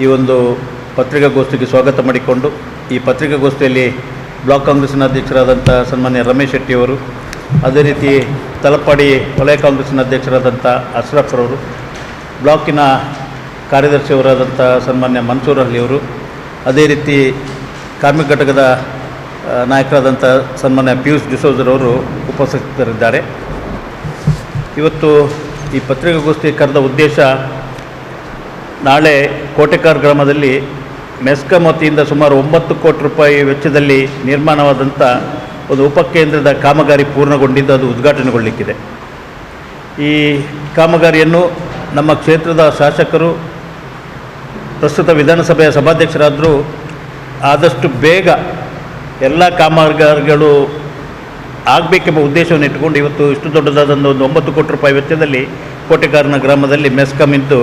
ಈ ಒಂದು ಪತ್ರಿಕಾಗೋಷ್ಠಿಗೆ ಸ್ವಾಗತ ಮಾಡಿಕೊಂಡು, ಈ ಪತ್ರಿಕಾಗೋಷ್ಠಿಯಲ್ಲಿ ಬ್ಲಾಕ್ ಕಾಂಗ್ರೆಸ್ನ ಅಧ್ಯಕ್ಷರಾದಂಥ ಸನ್ಮಾನ್ಯ ರಮೇಶ್ ಶೆಟ್ಟಿಯವರು, ಅದೇ ರೀತಿ ತಲಪಾಡಿ ವಲಯ ಕಾಂಗ್ರೆಸ್ನ ಅಧ್ಯಕ್ಷರಾದಂಥ ಅಶ್ರಫ್ರವರು ಬ್ಲಾಕಿನ ಕಾರ್ಯದರ್ಶಿಯವರಾದಂಥ ಸನ್ಮಾನ್ಯ ಮನ್ಸೂರ್ ಅಹ್ಲಿಯವರು ಅದೇ ರೀತಿ ಕಾರ್ಮಿಕ ಘಟಕದ ನಾಯಕರಾದಂಥ ಸನ್ಮಾನ್ಯ ಪಿಯೂಷ್ ಡಿಸೋಜರವರು ಉಪಸ್ಥಿತರಿದ್ದಾರೆ. ಇವತ್ತು ಈ ಪತ್ರಿಕಾಗೋಷ್ಠಿ ಕರೆದ ಉದ್ದೇಶ ನಾಳೆ ಕೋಟೆಕಾರ್ ಗ್ರಾಮದಲ್ಲಿ ಮೆಸ್ಕಾಂ ವತಿಯಿಂದ ಸುಮಾರು ಒಂಬತ್ತು ಕೋಟಿ ರೂಪಾಯಿ ವೆಚ್ಚದಲ್ಲಿ ನಿರ್ಮಾಣವಾದಂಥ ಒಂದು ಉಪಕೇಂದ್ರದ ಕಾಮಗಾರಿ ಪೂರ್ಣಗೊಂಡಿದ್ದು ಅದು ಉದ್ಘಾಟನೆಗೊಳ್ಳಲಿಕ್ಕಿದೆ ಈ ಕಾಮಗಾರಿಯನ್ನು ನಮ್ಮ ಕ್ಷೇತ್ರದ ಶಾಸಕರು, ಪ್ರಸ್ತುತ ವಿಧಾನಸಭೆಯ ಸಭಾಧ್ಯಕ್ಷರಾದರೂ ಆದಷ್ಟು ಬೇಗ ಎಲ್ಲ ಕಾಮಗಾರಿಗಳು ಆಗಬೇಕೆಂಬ ಉದ್ದೇಶವನ್ನು ಇಟ್ಟುಕೊಂಡು ಇವತ್ತು ಇಷ್ಟು ದೊಡ್ಡದಾದ ಒಂದು ಒಂಬತ್ತು ಕೋಟಿ ರೂಪಾಯಿ ವೆಚ್ಚದಲ್ಲಿ ಕೋಟೆಕಾರನ ಗ್ರಾಮದಲ್ಲಿ ಮೆಸ್ಕಾಂ ಇದ್ದು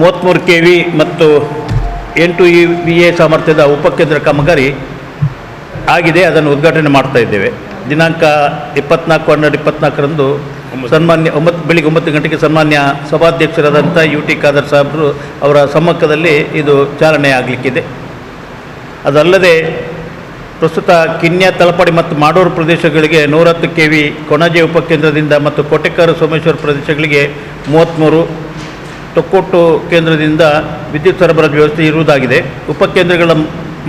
ಮೂವತ್ತ್ಮೂರು ಕೆ ವಿ ಮತ್ತು ಎಂಟು ಇ ವಿ ಎ ಸಾಮರ್ಥ್ಯದ ಉಪಕೇಂದ್ರ ಕಾಮಗಾರಿ ಆಗಿದೆ ಅದನ್ನು ಉದ್ಘಾಟನೆ ಮಾಡ್ತಾ ಇದ್ದೇವೆ. ದಿನಾಂಕ ಇಪ್ಪತ್ನಾಲ್ಕು ಹನ್ನೆರಡು ಇಪ್ಪತ್ನಾಲ್ಕರಂದು ಸನ್ಮಾನ್ಯ ಒಂಬತ್ತು ಬೆಳಿಗ್ಗೆ ಒಂಬತ್ತು ಗಂಟೆಗೆ ಸನ್ಮಾನ್ಯ ಸಭಾಧ್ಯಕ್ಷರಾದಂಥ ಯು ಟಿ ಖಾದರ್ ಸಾಹೇಬರು ಅವರ ಸಮ್ಮುಖದಲ್ಲಿ ಇದು ಚಾಲನೆ ಆಗಲಿಕ್ಕಿದೆ. ಅದಲ್ಲದೆ ಪ್ರಸ್ತುತ ಕಿನ್ಯ ತಳಪಾಡಿ ಮತ್ತು ಮಾಡೂರು ಪ್ರದೇಶಗಳಿಗೆ ನೂರತ್ತು ಕೆ ವಿ ಕೊಣಾಜೆ ಉಪಕೇಂದ್ರದಿಂದ ಮತ್ತು ಕೋಟೆಕಾರ ಸೋಮೇಶ್ವರ ಪ್ರದೇಶಗಳಿಗೆ ಮೂವತ್ತ್ಮೂರು ತೊಕ್ಕೊಟ್ಟು ಕೇಂದ್ರದಿಂದ ವಿದ್ಯುತ್ ಸರಬರಾಜು ವ್ಯವಸ್ಥೆ ಇರುವುದಾಗಿದೆ. ಉಪಕೇಂದ್ರಗಳ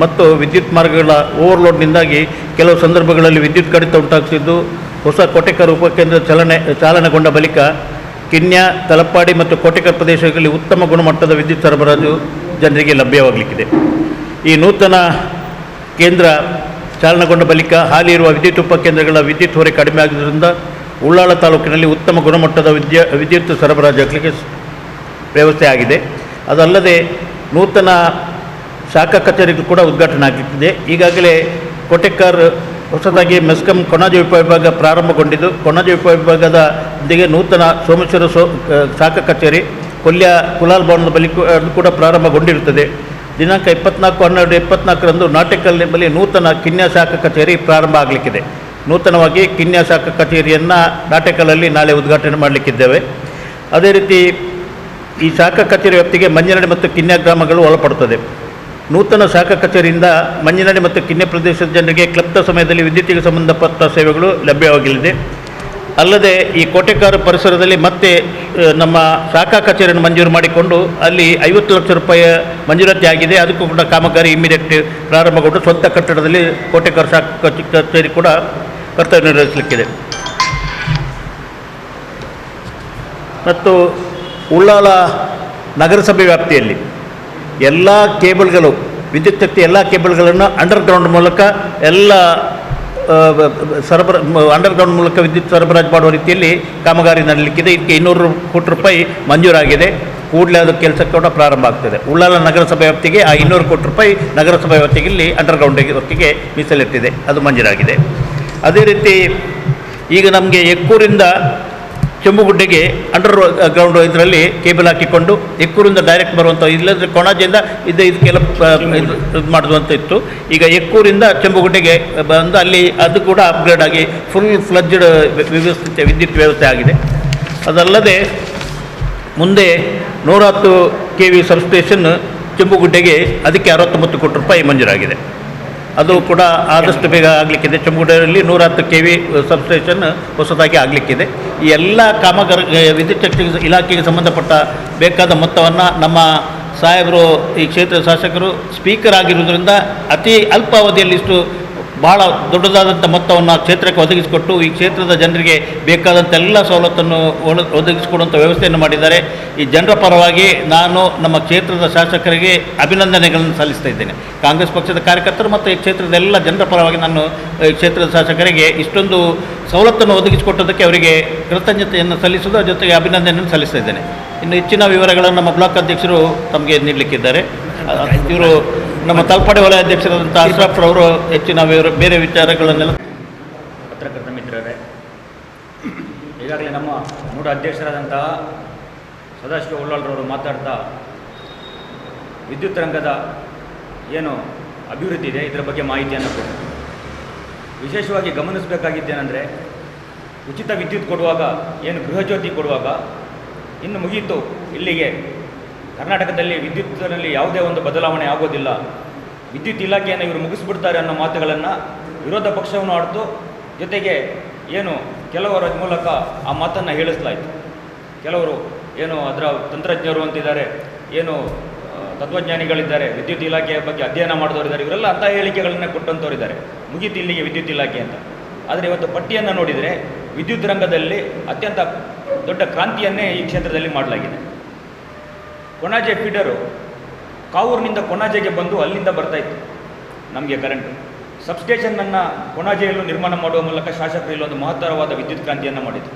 ಮತ್ತು ವಿದ್ಯುತ್ ಮಾರ್ಗಗಳ ಓವರ್ಲೋಡ್ನಿಂದಾಗಿ ಕೆಲವು ಸಂದರ್ಭಗಳಲ್ಲಿ ವಿದ್ಯುತ್ ಕಡಿತ ಉಂಟಾಗುತ್ತಿದ್ದು, ಹೊಸ ಕೋಟೆಕರ್ ಉಪಕೇಂದ್ರ ಚಾಲನೆ, ಚಾಲನೆಗೊಂಡ ಬಳಿಕ ಕಿನ್ಯ, ತಲಪ್ಪಾಡಿ ಮತ್ತು ಕೋಟೆಕರ್ ಪ್ರದೇಶಗಳಲ್ಲಿ ಉತ್ತಮ ಗುಣಮಟ್ಟದ ವಿದ್ಯುತ್ ಸರಬರಾಜು ಜನರಿಗೆ ಲಭ್ಯವಾಗಲಿಕ್ಕಿದೆ. ಈ ನೂತನ ಕೇಂದ್ರ ಚಾಲನೆಗೊಂಡ ಬಳಿಕ ಹಾಲಿ ಇರುವ ವಿದ್ಯುತ್ ಉಪಕೇಂದ್ರಗಳ ವಿದ್ಯುತ್ ಹೊರೆ ಕಡಿಮೆ ಆಗಿದ್ದರಿಂದ ಉಳ್ಳಾಳ ತಾಲೂಕಿನಲ್ಲಿ ಉತ್ತಮ ಗುಣಮಟ್ಟದ ವಿದ್ಯ, ವಿದ್ಯುತ್ ಸರಬರಾಜಾಗಲಿಕ್ಕೆ ವ್ಯವಸ್ಥೆ ಆಗಿದೆ. ಅದಲ್ಲದೆ ನೂತನ ಶಾಖಾ ಕಚೇರಿಗಳು ಕೂಡ ಉದ್ಘಾಟನೆ ಆಗುತ್ತಿದೆ ಈಗಾಗಲೇ ಕೋಟೆಕಾರ್ ಹೊಸದಾಗಿ ಮೆಸ್ಕಾಂ ಕೊಣಾಜಿ ಉಪವಿಭಾಗ ಪ್ರಾರಂಭಗೊಂಡಿದ್ದು, ಕೊಣಾಜೆ ಉಪವಿಭಾಗದ ಜೊತೆಗೆ ನೂತನ ಸೋಮೇಶ್ವರ ಸೋ ಶಾಖಾ ಕಚೇರಿ, ಕೊಲ್ಯ ಕುಲಾಲ್ ಭವನದ ಬಳಿ ಕೂಡ ಪ್ರಾರಂಭಗೊಂಡಿರುತ್ತದೆ. ದಿನಾಂಕ ಇಪ್ಪತ್ನಾಲ್ಕು, ಹನ್ನೆರಡು, ಇಪ್ಪತ್ನಾಲ್ಕರಂದು ನಾಟಕಲ್ ಎಂಬಲ್ಲಿ ನೂತನ ಕಿನ್ಯಾ ಶಾಖಾ ಕಚೇರಿ ಪ್ರಾರಂಭ ಆಗಲಿಕ್ಕಿದೆ. ನೂತನವಾಗಿ ಕಿನ್ಯಾ ಶಾಖಾ ಕಚೇರಿಯನ್ನು ನಾಟಕಲಲ್ಲಿ ನಾಳೆ ಉದ್ಘಾಟನೆ ಮಾಡಲಿಕ್ಕಿದ್ದೇವೆ. ಅದೇ ರೀತಿ ಈ ಶಾಖಾ ಕಚೇರಿ ವ್ಯಾಪ್ತಿಗೆ ಮಂಜನಡಿ ಮತ್ತು ಕಿನ್ನ ಗ್ರಾಮಗಳು ಒಳಪಡುತ್ತದೆ. ನೂತನ ಶಾಖಾ ಕಚೇರಿಯಿಂದ ಮಂಜನಡಿ ಮತ್ತು ಕಿನ್ಯ ಪ್ರದೇಶದ ಜನರಿಗೆ ಕ್ಲಪ್ತ ಸಮಯದಲ್ಲಿ ವಿದ್ಯುತ್ತಿಗೆ ಸಂಬಂಧಪಟ್ಟ ಸೇವೆಗಳು ಲಭ್ಯವಾಗಲಿದೆ ಅಲ್ಲದೆ ಈ ಕೋಟೆಕಾರ ಪರಿಸರದಲ್ಲಿ ಮತ್ತೆ ನಮ್ಮ ಶಾಖಾ ಕಚೇರಿಯನ್ನು ಮಂಜೂರು ಮಾಡಿಕೊಂಡು ಅಲ್ಲಿ ಐವತ್ತು ಲಕ್ಷ ರೂಪಾಯಿ ಮಂಜೂರಾತಿ ಆಗಿದೆ. ಅದಕ್ಕೂ ಕೂಡ ಕಾಮಗಾರಿ ಇಮಿಡಿಯೇಟ್ ಪ್ರಾರಂಭಗೊಂಡು ಸ್ವಂತ ಕಟ್ಟಡದಲ್ಲಿ ಕೋಟೆಕಾರ ಶಾಖಾ ಕಚೇ- ಕಚೇರಿ ಕೂಡ ಕರ್ತವ್ಯ ನಿರ್ವಹಿಸಲಿಕ್ಕಿದೆ. ಮತ್ತು ಉಳ್ಳಾಳ ನಗರಸಭೆ ವ್ಯಾಪ್ತಿಯಲ್ಲಿ ಎಲ್ಲ ಕೇಬಲ್ಗಳು, ವಿದ್ಯುತ್ ಶಕ್ತಿ ಎಲ್ಲ ಕೇಬಲ್ಗಳನ್ನು ಅಂಡರ್ಗ್ರೌಂಡ್ ಮೂಲಕ ಎಲ್ಲ ಸರಬರಾ ಅಂಡರ್ಗ್ರೌಂಡ್ ಮೂಲಕ ವಿದ್ಯುತ್ ಸರಬರಾಜು ಮಾಡುವ ರೀತಿಯಲ್ಲಿ ಕಾಮಗಾರಿ ನಡಲಿಕ್ಕಿದೆ. ಇದಕ್ಕೆ ಇನ್ನೂರು ಕೋಟಿ ರೂಪಾಯಿ ಮಂಜೂರಾಗಿದೆ. ಕೂಡಲೇ ಅದು ಕೆಲಸ ಕೂಡ ಪ್ರಾರಂಭ ಆಗ್ತದೆ. ಉಳ್ಳಾಲ ನಗರಸಭೆ ವ್ಯಾಪ್ತಿಗೆ ಆ ಇನ್ನೂರು ಕೋಟಿ ರೂಪಾಯಿ ನಗರಸಭೆ ವ್ಯಾಪ್ತಿಗೆ ಇಲ್ಲಿ ಅಂಡರ್ಗ್ರೌಂಡ್ ವರ್ಕಿಗೆ ಮೀಸಲಿಟ್ಟಿದೆ. ಅದು ಮಂಜೂರಾಗಿದೆ. ಅದೇ ರೀತಿ ಈಗ ನಮಗೆ ಎಕ್ಕೂರಿಂದ ಚೆಂಬುಗುಡ್ಡೆಗೆ ಅಂಡರ್ ಗ್ರೌಂಡ್ ಇದರಲ್ಲಿ ಕೇಬಲ್ ಹಾಕಿಕೊಂಡು ಎಕ್ಕೂರಿಂದ ಡೈರೆಕ್ಟ್ ಬರುವಂಥ ಇಲ್ಲದ್ರೆ ಕೊಣಾಜಿಯಿಂದ ಇದ್ದ ಇದಕ್ಕೆಲ್ಲ ಇದು ಮಾಡುವಂಥ ಇತ್ತು. ಈಗ ಎಕ್ಕೂರಿಂದ ಚೆಂಬುಗುಡ್ಡೆಗೆ ಬಂದು ಅಲ್ಲಿ ಅದು ಕೂಡ ಅಪ್ಗ್ರೇಡ್ ಆಗಿ ಫುಲ್ ಫ್ಲಜ್ಡ್ ವ್ಯವಸ್ಥೆ, ವಿದ್ಯುತ್ ವ್ಯವಸ್ಥೆ ಆಗಿದೆ. ಅದಲ್ಲದೆ ಮುಂದೆ ನೂರ ಹತ್ತು ಕೆ ವಿ ಸಬ್ಸ್ಟೇಷನ್ ಚೆಂಬುಗುಡ್ಡೆಗೆ ಅದಕ್ಕೆ ಅರವತ್ತೊಂಬತ್ತು ಕೋಟಿ ರೂಪಾಯಿ ಮಂಜೂರಾಗಿದೆ. ಅದು ಕೂಡ ಆದಷ್ಟು ಬೇಗ ಆಗಲಿಕ್ಕಿದೆ. ಚೆಂಬುಗುಡ್ಡೆಯಲ್ಲಿ ನೂರ ಹತ್ತು ಕೆ ವಿ ಸಬ್ಸ್ಟೇಷನ್ ಹೊಸದಾಗಿ ಆಗಲಿಕ್ಕಿದೆ. ಈ ಎಲ್ಲ ಕಾಮಗಾರಿ ವಿದ್ಯುತ್ ಇಲಾಖೆಗೆ ಸಂಬಂಧಪಟ್ಟ ಬೇಕಾದ ಮೊತ್ತವನ್ನು ನಮ್ಮ ಸಾಹೇಬರು, ಈ ಕ್ಷೇತ್ರದ ಶಾಸಕರು ಸ್ಪೀಕರ್ ಆಗಿರುವುದರಿಂದ ಅತಿ ಅಲ್ಪಾವಧಿಯಲ್ಲಿ ಇಷ್ಟು ಬಹಳ ದೊಡ್ಡದಾದಂಥ ಮೊತ್ತವನ್ನು ಕ್ಷೇತ್ರಕ್ಕೆ ಒದಗಿಸಿಕೊಟ್ಟು ಈ ಕ್ಷೇತ್ರದ ಜನರಿಗೆ ಬೇಕಾದಂಥ ಎಲ್ಲ ಸವಲತ್ತನ್ನು ಒದಗಿಸಿಕೊಡುವಂಥ ವ್ಯವಸ್ಥೆಯನ್ನು ಮಾಡಿದ್ದಾರೆ. ಈ ಜನರ ಪರವಾಗಿ ನಾನು ನಮ್ಮ ಕ್ಷೇತ್ರದ ಶಾಸಕರಿಗೆ ಅಭಿನಂದನೆಗಳನ್ನು ಸಲ್ಲಿಸ್ತಾ ಇದ್ದೇನೆ. ಕಾಂಗ್ರೆಸ್ ಪಕ್ಷದ ಕಾರ್ಯಕರ್ತರು ಮತ್ತು ಈ ಕ್ಷೇತ್ರದ ಎಲ್ಲ ಜನರ ಪರವಾಗಿ ನಾನು, ಈ ಕ್ಷೇತ್ರದ ಶಾಸಕರಿಗೆ ಇಷ್ಟೊಂದು ಸವಲತ್ತನ್ನು ಒದಗಿಸಿಕೊಟ್ಟದಕ್ಕೆ ಅವರಿಗೆ ಕೃತಜ್ಞತೆಯನ್ನು ಸಲ್ಲಿಸುವುದರ ಜೊತೆಗೆ ಅಭಿನಂದನೆಯನ್ನು ಸಲ್ಲಿಸ್ತಾ ಇದ್ದೇನೆ. ಇನ್ನು ಹೆಚ್ಚಿನ ವಿವರಗಳನ್ನು ನಮ್ಮ ಬ್ಲಾಕ್ ಅಧ್ಯಕ್ಷರು ತಮಗೆ ನೀಡಲಿಕ್ಕಿದ್ದಾರೆ. ಇವರು ನಮ್ಮ ತಲ್ಪಡೆ ವಲಯ ಅಧ್ಯಕ್ಷರಾದಂಥ ಅಶ್ರಫ್ ಅವರು ಹೆಚ್ಚಿನ ಬೇರೆ ವಿಚಾರಗಳನ್ನೆಲ್ಲ ಪತ್ರಕರ್ತ ಮಿತ್ರರೇ, ಈಗಾಗಲೇ ನಮ್ಮ ಮೂಡ ಅಧ್ಯಕ್ಷರಾದಂತಹ ಸದಾಶಿವ ಉಳ್ಳಾಳ್ರವರು ಮಾತಾಡ್ತಾ ವಿದ್ಯುತ್ ರಂಗದ ಏನು ಅಭಿವೃದ್ಧಿ ಇದೆ, ಇದರ ಬಗ್ಗೆ ಮಾಹಿತಿಯನ್ನು ಕೊಡಿ. ವಿಶೇಷವಾಗಿ ಗಮನಿಸಬೇಕಾಗಿದ್ದೇನೆಂದರೆ, ಉಚಿತ ವಿದ್ಯುತ್ ಕೊಡುವಾಗ, ಏನು ಗೃಹಜ್ಯೋತಿ ಕೊಡುವಾಗ, ಇನ್ನು ಮುಗೀತು ಇಲ್ಲಿಗೆ ಕರ್ನಾಟಕದಲ್ಲಿ ವಿದ್ಯುತ್ನಲ್ಲಿ ಯಾವುದೇ ಒಂದು ಬದಲಾವಣೆ ಆಗೋದಿಲ್ಲ. ವಿದ್ಯುತ್ ಇಲಾಖೆಯನ್ನು ಇವರು ಮುಗಿಸ್ಬಿಡ್ತಾರೆ ಅನ್ನೋ ಮಾತುಗಳನ್ನು ವಿರೋಧ ಪಕ್ಷವನ್ನು ಆಡ್ತು. ಜೊತೆಗೆ ಏನು ಕೆಲವರ ಮೂಲಕ ಆ ಮಾತನ್ನು ಹೇಳಿಸಲಾಯಿತು. ಕೆಲವರು ಏನು ಅದರ ತಂತ್ರಜ್ಞರು ಅಂತಿದ್ದಾರೆ, ಏನು ತತ್ವಜ್ಞಾನಿಗಳಿದ್ದಾರೆ, ವಿದ್ಯುತ್ ಇಲಾಖೆಯ ಬಗ್ಗೆ ಅಧ್ಯಯನ ಮಾಡಿದವರಿದ್ದಾರೆ ಇವರೆಲ್ಲ ಅಂಥ ಹೇಳಿಕೆಗಳನ್ನೇ ಕೊಟ್ಟಂಥವರಿದ್ದಾರೆ ಮುಗೀತು ಇಲ್ಲಿಗೆ ವಿದ್ಯುತ್ ಇಲಾಖೆ ಅಂತ. ಆದರೆ ಇವತ್ತು ಪಟ್ಟಿಯನ್ನು ನೋಡಿದರೆ ವಿದ್ಯುತ್ ರಂಗದಲ್ಲಿ ಅತ್ಯಂತ ದೊಡ್ಡ ಕ್ರಾಂತಿಯನ್ನೇ ಈ ಕ್ಷೇತ್ರದಲ್ಲಿ ಮಾಡಲಾಗಿದೆ. ಕೊಣಾಜೆ ಫೀಡರು ಕಾವೂರಿನಿಂದ ಕೊಣಾಜೆಗೆ ಬಂದು ಅಲ್ಲಿಂದ ಬರ್ತಾ ಇತ್ತು. ನಮಗೆ ಕರೆಂಟು ಸಬ್ಸ್ಟೇಷನನ್ನು ಕೊಣಾಜೆಯಲ್ಲೂ ನಿರ್ಮಾಣ ಮಾಡುವ ಮೂಲಕ ಶಾಸಕರು ಇಲ್ಲೊಂದು ಮಹತ್ತರವಾದ ವಿದ್ಯುತ್ ಕ್ರಾಂತಿಯನ್ನು ಮಾಡಿದರು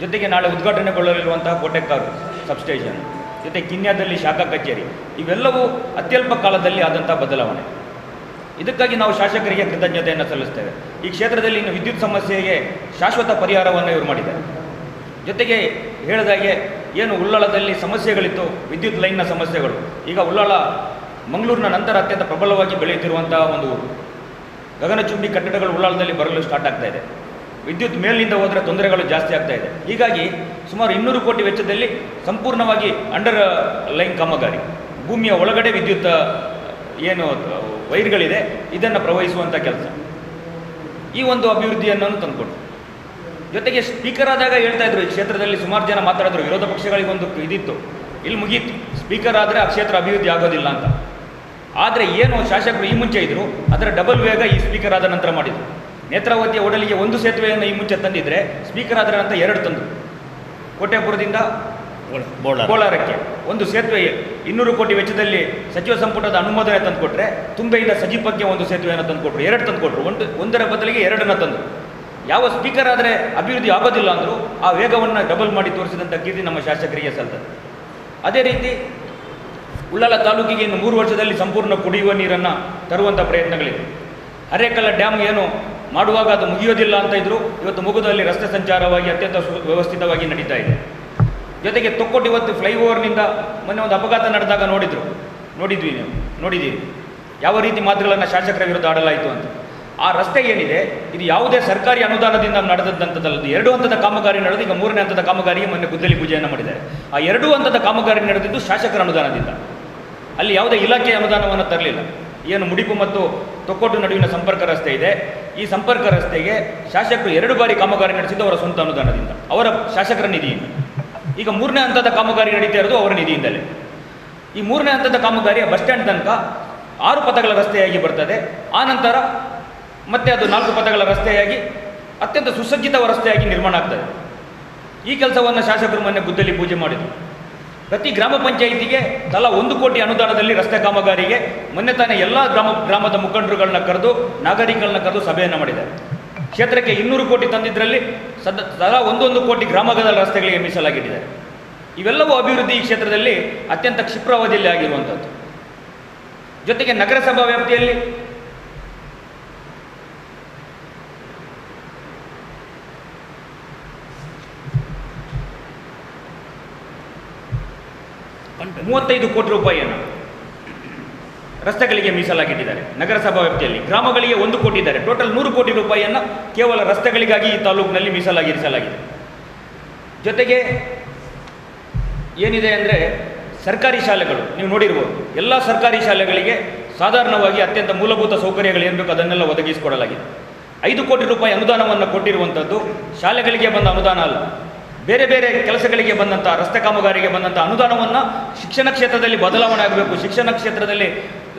ಜೊತೆಗೆ ನಾಳೆ ಉದ್ಘಾಟನೆಗೊಳ್ಳಲಿರುವಂತಹ ಕೋಟೆಕ್ಕಾರು ಸಬ್ಸ್ಟೇಷನ್ ಜೊತೆ ಕಿನ್ಯಾದಲ್ಲಿ ಶಾಖಾ ಕಚೇರಿ. ಇವೆಲ್ಲವೂ ಅತ್ಯಲ್ಪ ಕಾಲದಲ್ಲಿ ಆದಂಥ ಬದಲಾವಣೆ. ಇದಕ್ಕಾಗಿ ನಾವು ಶಾಸಕರಿಗೆ ಕೃತಜ್ಞತೆಯನ್ನು ಸಲ್ಲಿಸ್ತೇವೆ. ಈ ಕ್ಷೇತ್ರದಲ್ಲಿ ಇನ್ನು ವಿದ್ಯುತ್ ಸಮಸ್ಯೆಗೆ ಶಾಶ್ವತ ಪರಿಹಾರವನ್ನು ಇವರು ಮಾಡಿದ್ದಾರೆ. ಜೊತೆಗೆ ಹೇಳಿದಾಗೆ ಏನು ಉಳ್ಳಾಳದಲ್ಲಿ ಸಮಸ್ಯೆಗಳಿತ್ತು, ವಿದ್ಯುತ್ ಲೈನ್ನ ಸಮಸ್ಯೆಗಳು. ಈಗ ಉಳ್ಳಾಳ ಮಂಗಳೂರಿನ ನಂತರ ಅತ್ಯಂತ ಪ್ರಬಲವಾಗಿ ಬೆಳೆಯುತ್ತಿರುವಂತಹ ಒಂದು ಗಗನಚುಂಬಿ ಕಟ್ಟಡಗಳು ಉಳ್ಳಾಳದಲ್ಲಿ ಬರಲು ಸ್ಟಾರ್ಟ್ ಆಗ್ತಾ ಇದೆ. ವಿದ್ಯುತ್ ಮೇಲಿನಿಂದ ಹೋದರೆ ತೊಂದರೆಗಳು ಜಾಸ್ತಿ ಆಗ್ತಾ ಇದೆ. ಹೀಗಾಗಿ ಸುಮಾರು ಇನ್ನೂರು ಕೋಟಿ ವೆಚ್ಚದಲ್ಲಿ ಸಂಪೂರ್ಣವಾಗಿ ಅಂಡರ್ ಲೈನ್ ಕಾಮಗಾರಿ. ಭೂಮಿಯ ಒಳಗಡೆ ವಿದ್ಯುತ್ ಏನು ವೈರ್ಗಳಿದೆ, ಇದನ್ನು ಪ್ರವಹಿಸುವಂಥ ಕೆಲಸ. ಈ ಒಂದು ಅಭಿವೃದ್ಧಿಯನ್ನು ತಂದುಕೊಟ್ಟು ಜೊತೆಗೆ ಸ್ಪೀಕರ್ ಆದಾಗ ಹೇಳ್ತಾ ಇದ್ರು ಈ ಕ್ಷೇತ್ರದಲ್ಲಿ ಸುಮಾರು ಜನ ಮಾತಾಡಿದ್ರು ವಿರೋಧ ಪಕ್ಷಗಳಿಗೊಂದು ಇದಿತ್ತು. ಇಲ್ಲಿ ಮುಗೀತು. ಸ್ಪೀಕರ್ ಆದರೆ ಆ ಕ್ಷೇತ್ರ ಅಭಿವೃದ್ಧಿ ಆಗೋದಿಲ್ಲ ಅಂತ. ಆದರೆ ಏನು ಶಾಸಕರು ಈ ಮುಂಚೆ ಇದ್ರು ಅದರ ಡಬಲ್ ವೇಗ ಈ ಸ್ಪೀಕರ್ ಆದ ನಂತರ ಮಾಡಿದರು. ನೇತ್ರಾವತಿಯ ಒಡಲಿಗೆ ಒಂದು ಸೇತುವೆಯನ್ನು ಈ ಮುಂಚೆ ತಂದಿದ್ರೆ ಸ್ಪೀಕರ್ ಆದ ನಂತರ ಎರಡು ತಂದರು. ಕೋಟೆಪುರದಿಂದ ಕೋಲಾರಕ್ಕೆ ಒಂದು ಸೇತುವೆ ಇನ್ನೂರು ಕೋಟಿ ವೆಚ್ಚದಲ್ಲಿ ಸಚಿವ ಸಂಪುಟದ ಅನುಮೋದನೆ ತಂದುಕೊಟ್ರೆ ತುಂಬೆಯಿಂದ ಸಜೀಪಕ್ಕೆ ಒಂದು ಸೇತುವೆಯನ್ನು ತಂದುಕೊಟ್ರು. ಎರಡು ತಂದುಕೊಟ್ರು. ಒಂದು ಒಂದರ ಬದಲಿಗೆ ಎರಡನ್ನು ತಂದು ಯಾವ ಸ್ಪೀಕರ್ ಆದರೆ ಅಭಿವೃದ್ಧಿ ಆಗೋದಿಲ್ಲ ಅಂದರೂ ಆ ವೇಗವನ್ನು ಡಬಲ್ ಮಾಡಿ ತೋರಿಸಿದಂಥ ಕೀರ್ತಿ ನಮ್ಮ ಶಾಸಕರಿಗೆ ಸಲ್ತದೆ ಅದೇ ರೀತಿ ಉಳ್ಳಾಲ ತಾಲೂಕಿಗೆ ಇನ್ನು ಮೂರು ವರ್ಷದಲ್ಲಿ ಸಂಪೂರ್ಣ ಕುಡಿಯುವ ನೀರನ್ನು ತರುವಂಥ ಪ್ರಯತ್ನಗಳಿದೆ. ಹರೇಕಲ್ಲ ಡ್ಯಾಮ್ ಏನು ಮಾಡುವಾಗ ಅದು ಮುಗಿಯೋದಿಲ್ಲ ಅಂತ ಇದ್ರು, ಇವತ್ತು ಮುಗುದಲ್ಲಿ ರಸ್ತೆ ಸಂಚಾರವಾಗಿ ಅತ್ಯಂತ ವ್ಯವಸ್ಥಿತವಾಗಿ ನಡೀತಾ ಇದೆ. ಜೊತೆಗೆ ತೊಕ್ಕೊಟ್ಟು ಇವತ್ತು ಫ್ಲೈಓವರ್ನಿಂದ ಮೊನ್ನೆ ಒಂದು ಅಪಘಾತ ನಡೆದಾಗ ನೋಡಿದರು. ನೋಡಿದ್ವಿ ನೀವು ನೋಡಿದ್ದೀವಿ ಯಾವ ರೀತಿ ಮಾತುಗಳನ್ನು ಶಾಸಕರ ವಿರುದ್ಧ ಆಡಲಾಯಿತು ಅಂತ. ಆ ರಸ್ತೆ ಏನಿದೆ? ಇದು ಯಾವುದೇ ಸರ್ಕಾರಿ ಅನುದಾನದಿಂದ ನಡೆದಂಥದ್ದಲ್ಲ ಎರಡು ಹಂತದ ಕಾಮಗಾರಿ ನಡೆದು ಈಗ ಮೂರನೇ ಹಂತದ ಕಾಮಗಾರಿಗೆ ಮೊನ್ನೆ ಗುದ್ದಲಿ ಪೂಜೆಯನ್ನು ಮಾಡಿದ್ದಾರೆ. ಆ ಎರಡು ಹಂತದ ಕಾಮಗಾರಿ ನಡೆದಿದ್ದು ಶಾಸಕರ ಅನುದಾನದಿಂದ. ಅಲ್ಲಿ ಯಾವುದೇ ಇಲಾಖೆ ಅನುದಾನವನ್ನು ತರಲಿಲ್ಲ. ಏನು ಮುಡಿಪು ಮತ್ತು ತೊಕ್ಕೊಟ್ಟು ನಡುವಿನ ಸಂಪರ್ಕ ರಸ್ತೆ ಇದೆ. ಈ ಸಂಪರ್ಕ ರಸ್ತೆಗೆ ಶಾಸಕರು ಎರಡು ಬಾರಿ ಕಾಮಗಾರಿ ನಡೆಸಿದ್ದು ಅವರ ಸ್ವಂತ ಅನುದಾನದಿಂದ. ಅವರ ಶಾಸಕರ ನಿಧಿಯಿಂದ. ಈಗ ಮೂರನೇ ಹಂತದ ಕಾಮಗಾರಿ ನಡೀತಾ ಇರೋದು ಅವರ ನಿಧಿಯಿಂದಲೇ. ಈ ಮೂರನೇ ಹಂತದ ಕಾಮಗಾರಿಯ ಬಸ್ ಸ್ಟ್ಯಾಂಡ್ ತನಕ ಆರು ಪಥಗಳ ರಸ್ತೆಯಾಗಿ ಬರ್ತದೆ. ಆ ನಂತರ ಮತ್ತೆ ಅದು ನಾಲ್ಕು ಪಥಗಳ ರಸ್ತೆಯಾಗಿ, ಅತ್ಯಂತ ಸುಸಜ್ಜಿತ ರಸ್ತೆಯಾಗಿ ನಿರ್ಮಾಣ ಆಗ್ತದೆ. ಈ ಕೆಲಸವನ್ನು ಶಾಸಕರು ಮೊನ್ನೆ ಗುದ್ದಲಿ ಪೂಜೆ ಮಾಡಿದರು. ಪ್ರತಿ ಗ್ರಾಮ ಪಂಚಾಯಿತಿಗೆ ತಲಾ ಒಂದು ಕೋಟಿ ಅನುದಾನದಲ್ಲಿ ರಸ್ತೆ ಕಾಮಗಾರಿಗೆ ಮೊನ್ನೆ ತಾನೇ ಎಲ್ಲ ಗ್ರಾಮ, ಗ್ರಾಮದ ಮುಖಂಡರುಗಳನ್ನ ಕರೆದು, ನಾಗರಿಕರನ್ನ ಕರೆದು ಸಭೆಯನ್ನು ಮಾಡಿದ್ದಾರೆ. ಕ್ಷೇತ್ರಕ್ಕೆ ಇನ್ನೂರು ಕೋಟಿ ತಂದಿದ್ದರಲ್ಲಿ ಸದ, ತಲಾ ಒಂದೊಂದು ಕೋಟಿ ಗ್ರಾಮಗಳ ರಸ್ತೆಗಳಿಗೆ ಮೀಸಲಾಗಿಟ್ಟಿದ್ದಾರೆ. ಇವೆಲ್ಲವೂ ಅಭಿವೃದ್ಧಿ ಈ ಕ್ಷೇತ್ರದಲ್ಲಿ ಅತ್ಯಂತ ಕ್ಷಿಪ್ರಾವಧಿಯಲ್ಲಿ ಆಗಿರುವಂಥದ್ದು ಜೊತೆಗೆ ನಗರಸಭಾ ವ್ಯಾಪ್ತಿಯಲ್ಲಿ ಮೂವತ್ತೈದು ಕೋಟಿ ರೂಪಾಯಿಯನ್ನು ರಸ್ತೆಗಳಿಗೆ ಮೀಸಲಾಗಿಟ್ಟಿದ್ದಾರೆ. ನಗರಸಭಾ ವ್ಯಾಪ್ತಿಯಲ್ಲಿ ಗ್ರಾಮಗಳಿಗೆ ಒಂದು ಕೋಟಿ ಇದ್ದಾರೆ. ಟೋಟಲ್ ನೂರು ಕೋಟಿ ರೂಪಾಯಿಯನ್ನು ಕೇವಲ ರಸ್ತೆಗಳಿಗಾಗಿ ಈ ತಾಲೂಕಿನಲ್ಲಿ ಮೀಸಲಾಗಿರಿಸಲಾಗಿದೆ. ಜೊತೆಗೆ ಏನಿದೆ ಅಂದರೆ ಸರ್ಕಾರಿ ಶಾಲೆಗಳು, ನೀವು ನೋಡಿರ್ಬೋದು. ಎಲ್ಲ ಸರ್ಕಾರಿ ಶಾಲೆಗಳಿಗೆ ಸಾಧಾರಣವಾಗಿ ಅತ್ಯಂತ ಮೂಲಭೂತ ಸೌಕರ್ಯಗಳು ಏನು ಅದನ್ನೆಲ್ಲ ಒದಗಿಸಿಕೊಡಲಾಗಿದೆ. ಐದು ಕೋಟಿ ರೂಪಾಯಿ ಅನುದಾನವನ್ನು ಕೊಟ್ಟಿರುವಂಥದ್ದು ಶಾಲೆಗಳಿಗೆ ಬಂದ ಅನುದಾನ ಅಲ್ಲ. ಬೇರೆ ಬೇರೆ ಕೆಲಸಗಳಿಗೆ ಬಂದಂಥ ರಸ್ತೆ ಕಾಮಗಾರಿಗೆ ಬಂದಂಥ ಅನುದಾನವನ್ನು ಶಿಕ್ಷಣ ಕ್ಷೇತ್ರದಲ್ಲಿ ಬದಲಾವಣೆ ಆಗಬೇಕು, ಶಿಕ್ಷಣ ಕ್ಷೇತ್ರದಲ್ಲಿ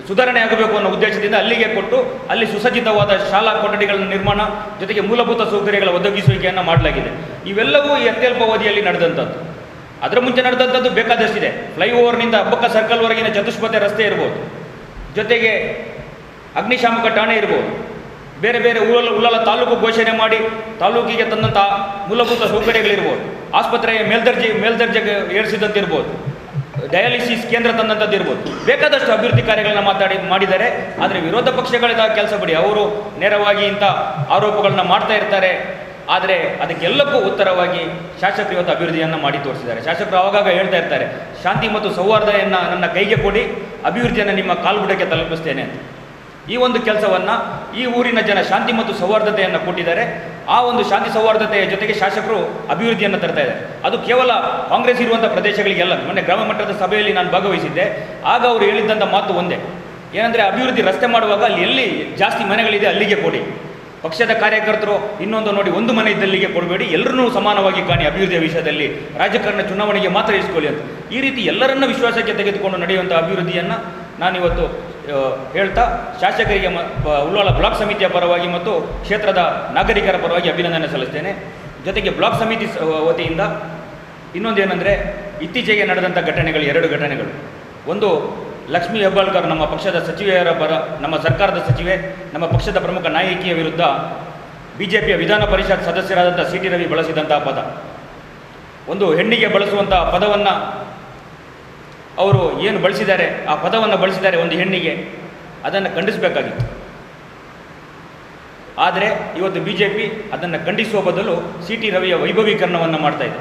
ಸುಧಾರಣೆ ಆಗಬೇಕು ಅನ್ನೋ ಉದ್ದೇಶದಿಂದ ಅಲ್ಲಿಗೆ ಕೊಟ್ಟು, ಅಲ್ಲಿ ಸುಸಜ್ಜಿತವಾದ ಶಾಲಾ ಕೊಠಡಿಗಳ ನಿರ್ಮಾಣ, ಜೊತೆಗೆ ಮೂಲಭೂತ ಸೌಕರ್ಯಗಳ ಒದಗಿಸುವಿಕೆಯನ್ನು ಮಾಡಲಾಗಿದೆ. ಇವೆಲ್ಲವೂ ಈ ಅತ್ಯಲ್ಪ ಅವಧಿಯಲ್ಲಿ ನಡೆದಂಥದ್ದು ಅದರ ಮುಂಚೆ ನಡೆದಂಥದ್ದು ಬೇಕಾದಷ್ಟಿದೆ. ಫ್ಲೈಓವರ್ನಿಂದ ಹಬ್ಬಕ್ಕ ಸರ್ಕಲ್ವರೆಗಿನ ಚತುಷ್ಪಥ ರಸ್ತೆ ಇರ್ಬೋದು. ಜೊತೆಗೆ ಅಗ್ನಿಶಾಮಕ ಠಾಣೆ ಇರ್ಬೋದು. ಬೇರೆ ಬೇರೆ ಊರಲ್ಲ ಉಳ್ಳಲ ತಾಲೂಕು ಘೋಷಣೆ ಮಾಡಿ ತಾಲೂಕಿಗೆ ತಂದಂಥ ಮೂಲಭೂತ ಸೌಕರ್ಯಗಳಿರ್ಬೋದು. ಆಸ್ಪತ್ರೆಯ ಮೇಲ್ದರ್ಜೆ, ಮೇಲ್ದರ್ಜೆಗೆ ಏರಿಸಿದಂತಿರ್ಬೋದು. ಡಯಾಲಿಸಿಸ್ ಕೇಂದ್ರ ತಂದಂಥದ್ದು ಇರ್ಬೋದು ಬೇಕಾದಷ್ಟು ಅಭಿವೃದ್ಧಿ ಕಾರ್ಯಗಳನ್ನ ಮಾತಾಡಿ, ಮಾಡಿದ್ದಾರೆ. ಆದರೆ ವಿರೋಧ ಪಕ್ಷಗಳಿಂದ ಕೆಲಸ ಬಿಡಿ. ಅವರು ನೇರವಾಗಿ ಇಂಥ ಆರೋಪಗಳನ್ನ ಮಾಡ್ತಾ ಇರ್ತಾರೆ. ಆದರೆ ಅದಕ್ಕೆಲ್ಲಕ್ಕೂ ಉತ್ತರವಾಗಿ ಶಾಸಕರು ಇವತ್ತು ಅಭಿವೃದ್ಧಿಯನ್ನು ಮಾಡಿ ತೋರಿಸಿದ್ದಾರೆ. ಶಾಸಕರು ಆವಾಗ ಹೇಳ್ತಾ ಇರ್ತಾರೆ, ಶಾಂತಿ ಮತ್ತು ಸೌಹಾರ್ದೆಯನ್ನು ನನ್ನ ಕೈಗೆ ಕೊಡಿ. ಅಭಿವೃದ್ಧಿಯನ್ನು ನಿಮ್ಮ ಕಾಲ್ಬುಡಕ್ಕೆ ತಲುಪಿಸ್ತೇನೆ ಅಂತ. ಈ ಒಂದು ಕೆಲಸವನ್ನು ಈ ಊರಿನ ಜನ ಶಾಂತಿ ಮತ್ತು ಸೌಹಾರ್ದತೆಯನ್ನು ಕೊಟ್ಟಿದ್ದಾರೆ. ಆ ಒಂದು ಶಾಂತಿ ಸೌಹಾರ್ದತೆಯ ಜೊತೆಗೆ ಶಾಸಕರು ಅಭಿವೃದ್ಧಿಯನ್ನು ತರ್ತಾ ಇದ್ದಾರೆ. ಅದು ಕೇವಲ ಕಾಂಗ್ರೆಸ್ ಇರುವಂಥ ಪ್ರದೇಶಗಳಿಗೆಲ್ಲ ಮೊನ್ನೆ ಗ್ರಾಮ ಮಟ್ಟದ ಸಭೆಯಲ್ಲಿ ನಾನು ಭಾಗವಹಿಸಿದ್ದೆ. ಆಗ ಅವರು ಹೇಳಿದ್ದಂಥ ಮಾತು ಒಂದೇ. ಏನಂದರೆ ಅಭಿವೃದ್ಧಿ ರಸ್ತೆ ಮಾಡುವಾಗ ಅಲ್ಲಿ ಎಲ್ಲಿ ಜಾಸ್ತಿ ಮನೆಗಳಿದೆ ಅಲ್ಲಿಗೆ ಕೊಡಿ. ಪಕ್ಷದ ಕಾರ್ಯಕರ್ತರು ಇನ್ನೊಂದು ನೋಡಿ ಒಂದು ಮನೆ ಇದ್ದಲ್ಲಿಗೆ ಕೊಡಬೇಡಿ. ಎಲ್ಲರನ್ನೂ ಸಮಾನವಾಗಿ ಕಾಣಿ ಅಭಿವೃದ್ಧಿಯ ವಿಷಯದಲ್ಲಿ. ರಾಜಕಾರಣ ಚುನಾವಣೆಗೆ ಮಾತ್ರ ಇಸ್ಕೊಳ್ಳಿ ಅಂತ. ಈ ರೀತಿ ಎಲ್ಲರನ್ನ ವಿಶ್ವಾಸಕ್ಕೆ ತೆಗೆದುಕೊಂಡು ನಡೆಯುವಂಥ ಅಭಿವೃದ್ಧಿಯನ್ನು ನಾನಿವತ್ತು ಹೇಳ್ತಾ ಶಾಸಕರಿಗೆ ಮ ಉಳ್ಳಾಳ ಬ್ಲಾಕ್ ಸಮಿತಿಯ ಪರವಾಗಿ ಮತ್ತು ಕ್ಷೇತ್ರದ ನಾಗರಿಕರ ಪರವಾಗಿ ಅಭಿನಂದನೆ ಸಲ್ಲಿಸ್ತೇನೆ. ಜೊತೆಗೆ ಬ್ಲಾಕ್ ಸಮಿತಿ ವತಿಯಿಂದ ಇನ್ನೊಂದೇನೆಂದರೆ ಇತ್ತೀಚೆಗೆ ನಡೆದಂಥ ಘಟನೆಗಳು, ಎರಡು ಘಟನೆಗಳು. ಒಂದು ಲಕ್ಷ್ಮೀ ಹೆಬ್ಬಾಳ್ಕರ್ ನಮ್ಮ ಪಕ್ಷದ ಸಚಿವೆಯರ ಪರ, ನಮ್ಮ ಸರ್ಕಾರದ ಸಚಿವೆ, ನಮ್ಮ ಪಕ್ಷದ ಪ್ರಮುಖ ನಾಯಕಿಯ ವಿರುದ್ಧ ಬಿ ಜೆ ಪಿಯ ವಿಧಾನ ಪರಿಷತ್ ಸದಸ್ಯರಾದಂಥ ಸಿ ಟಿ ರವಿ ಬಳಸಿದಂಥ ಪದ. ಒಂದು ಹೆಣ್ಣಿಗೆ ಬಳಸುವಂಥ ಪದವನ್ನು ಅವರು ಏನು ಬಳಸಿದ್ದಾರೆ, ಆ ಪದವನ್ನು ಬಳಸಿದ್ದಾರೆ ಒಂದು ಹೆಣ್ಣಿಗೆ, ಅದನ್ನು ಖಂಡಿಸಬೇಕಾಗಿತ್ತು. ಆದರೆ ಇವತ್ತು ಬಿ ಜೆ ಪಿ ಅದನ್ನು ಖಂಡಿಸುವ ಬದಲು ಸಿ ಟಿ ರವಿಯ ವೈಭವೀಕರಣವನ್ನು ಮಾಡ್ತಾ ಇದೆ.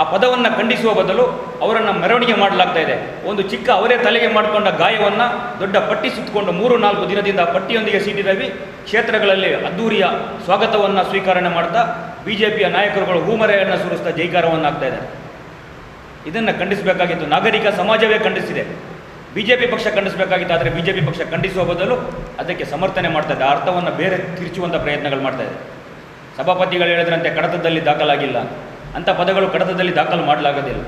ಆ ಪದವನ್ನು ಖಂಡಿಸುವ ಬದಲು ಅವರನ್ನು ಮೆರವಣಿಗೆ ಮಾಡಲಾಗ್ತಾ ಇದೆ. ಒಂದು ಚಿಕ್ಕ ಅವರೇ ತಲೆಗೆ ಮಾಡಿಕೊಂಡ ಗಾಯವನ್ನು ದೊಡ್ಡ ಪಟ್ಟಿ ಸುತ್ತಕೊಂಡು ಮೂರು ನಾಲ್ಕು ದಿನದಿಂದ ಪಟ್ಟಿಯೊಂದಿಗೆ ಸಿ ಟಿ ರವಿ ಕ್ಷೇತ್ರಗಳಲ್ಲಿ ಅದ್ದೂರಿಯ ಸ್ವಾಗತವನ್ನು ಸ್ವೀಕರಣೆ ಮಾಡ್ತಾ ಬಿ ಜೆ ಪಿಯ ನಾಯಕರುಗಳು ಹೂಮರೆಯನ್ನು ಸುರಿಸ್ತಾ ಜೈಕಾರವನ್ನು ಆಗ್ತಾ ಇದ್ದಾರೆ. ಇದನ್ನು ಖಂಡಿಸಬೇಕಾಗಿತ್ತು. ನಾಗರಿಕ ಸಮಾಜವೇ ಖಂಡಿಸಿದೆ. ಬಿ ಜೆ ಪಿ ಪಕ್ಷ ಖಂಡಿಸಬೇಕಾಗಿತ್ತು, ಆದರೆ ಬಿ ಜೆ ಪಿ ಪಕ್ಷ ಖಂಡಿಸುವ ಬದಲು ಅದಕ್ಕೆ ಸಮರ್ಥನೆ ಮಾಡ್ತಾ ಇದೆ. ಆ ಅರ್ಥವನ್ನು ಬೇರೆ ತಿರುಚುವಂಥ ಪ್ರಯತ್ನಗಳು ಮಾಡ್ತಾ ಇದೆ. ಸಭಾಪತಿಗಳು ಹೇಳಿದ್ರಂತೆ, ಕಡತದಲ್ಲಿ ದಾಖಲಾಗಿಲ್ಲ. ಅಂಥ ಪದಗಳು ಕಡತದಲ್ಲಿ ದಾಖಲು ಮಾಡಲಾಗೋದಿಲ್ಲ.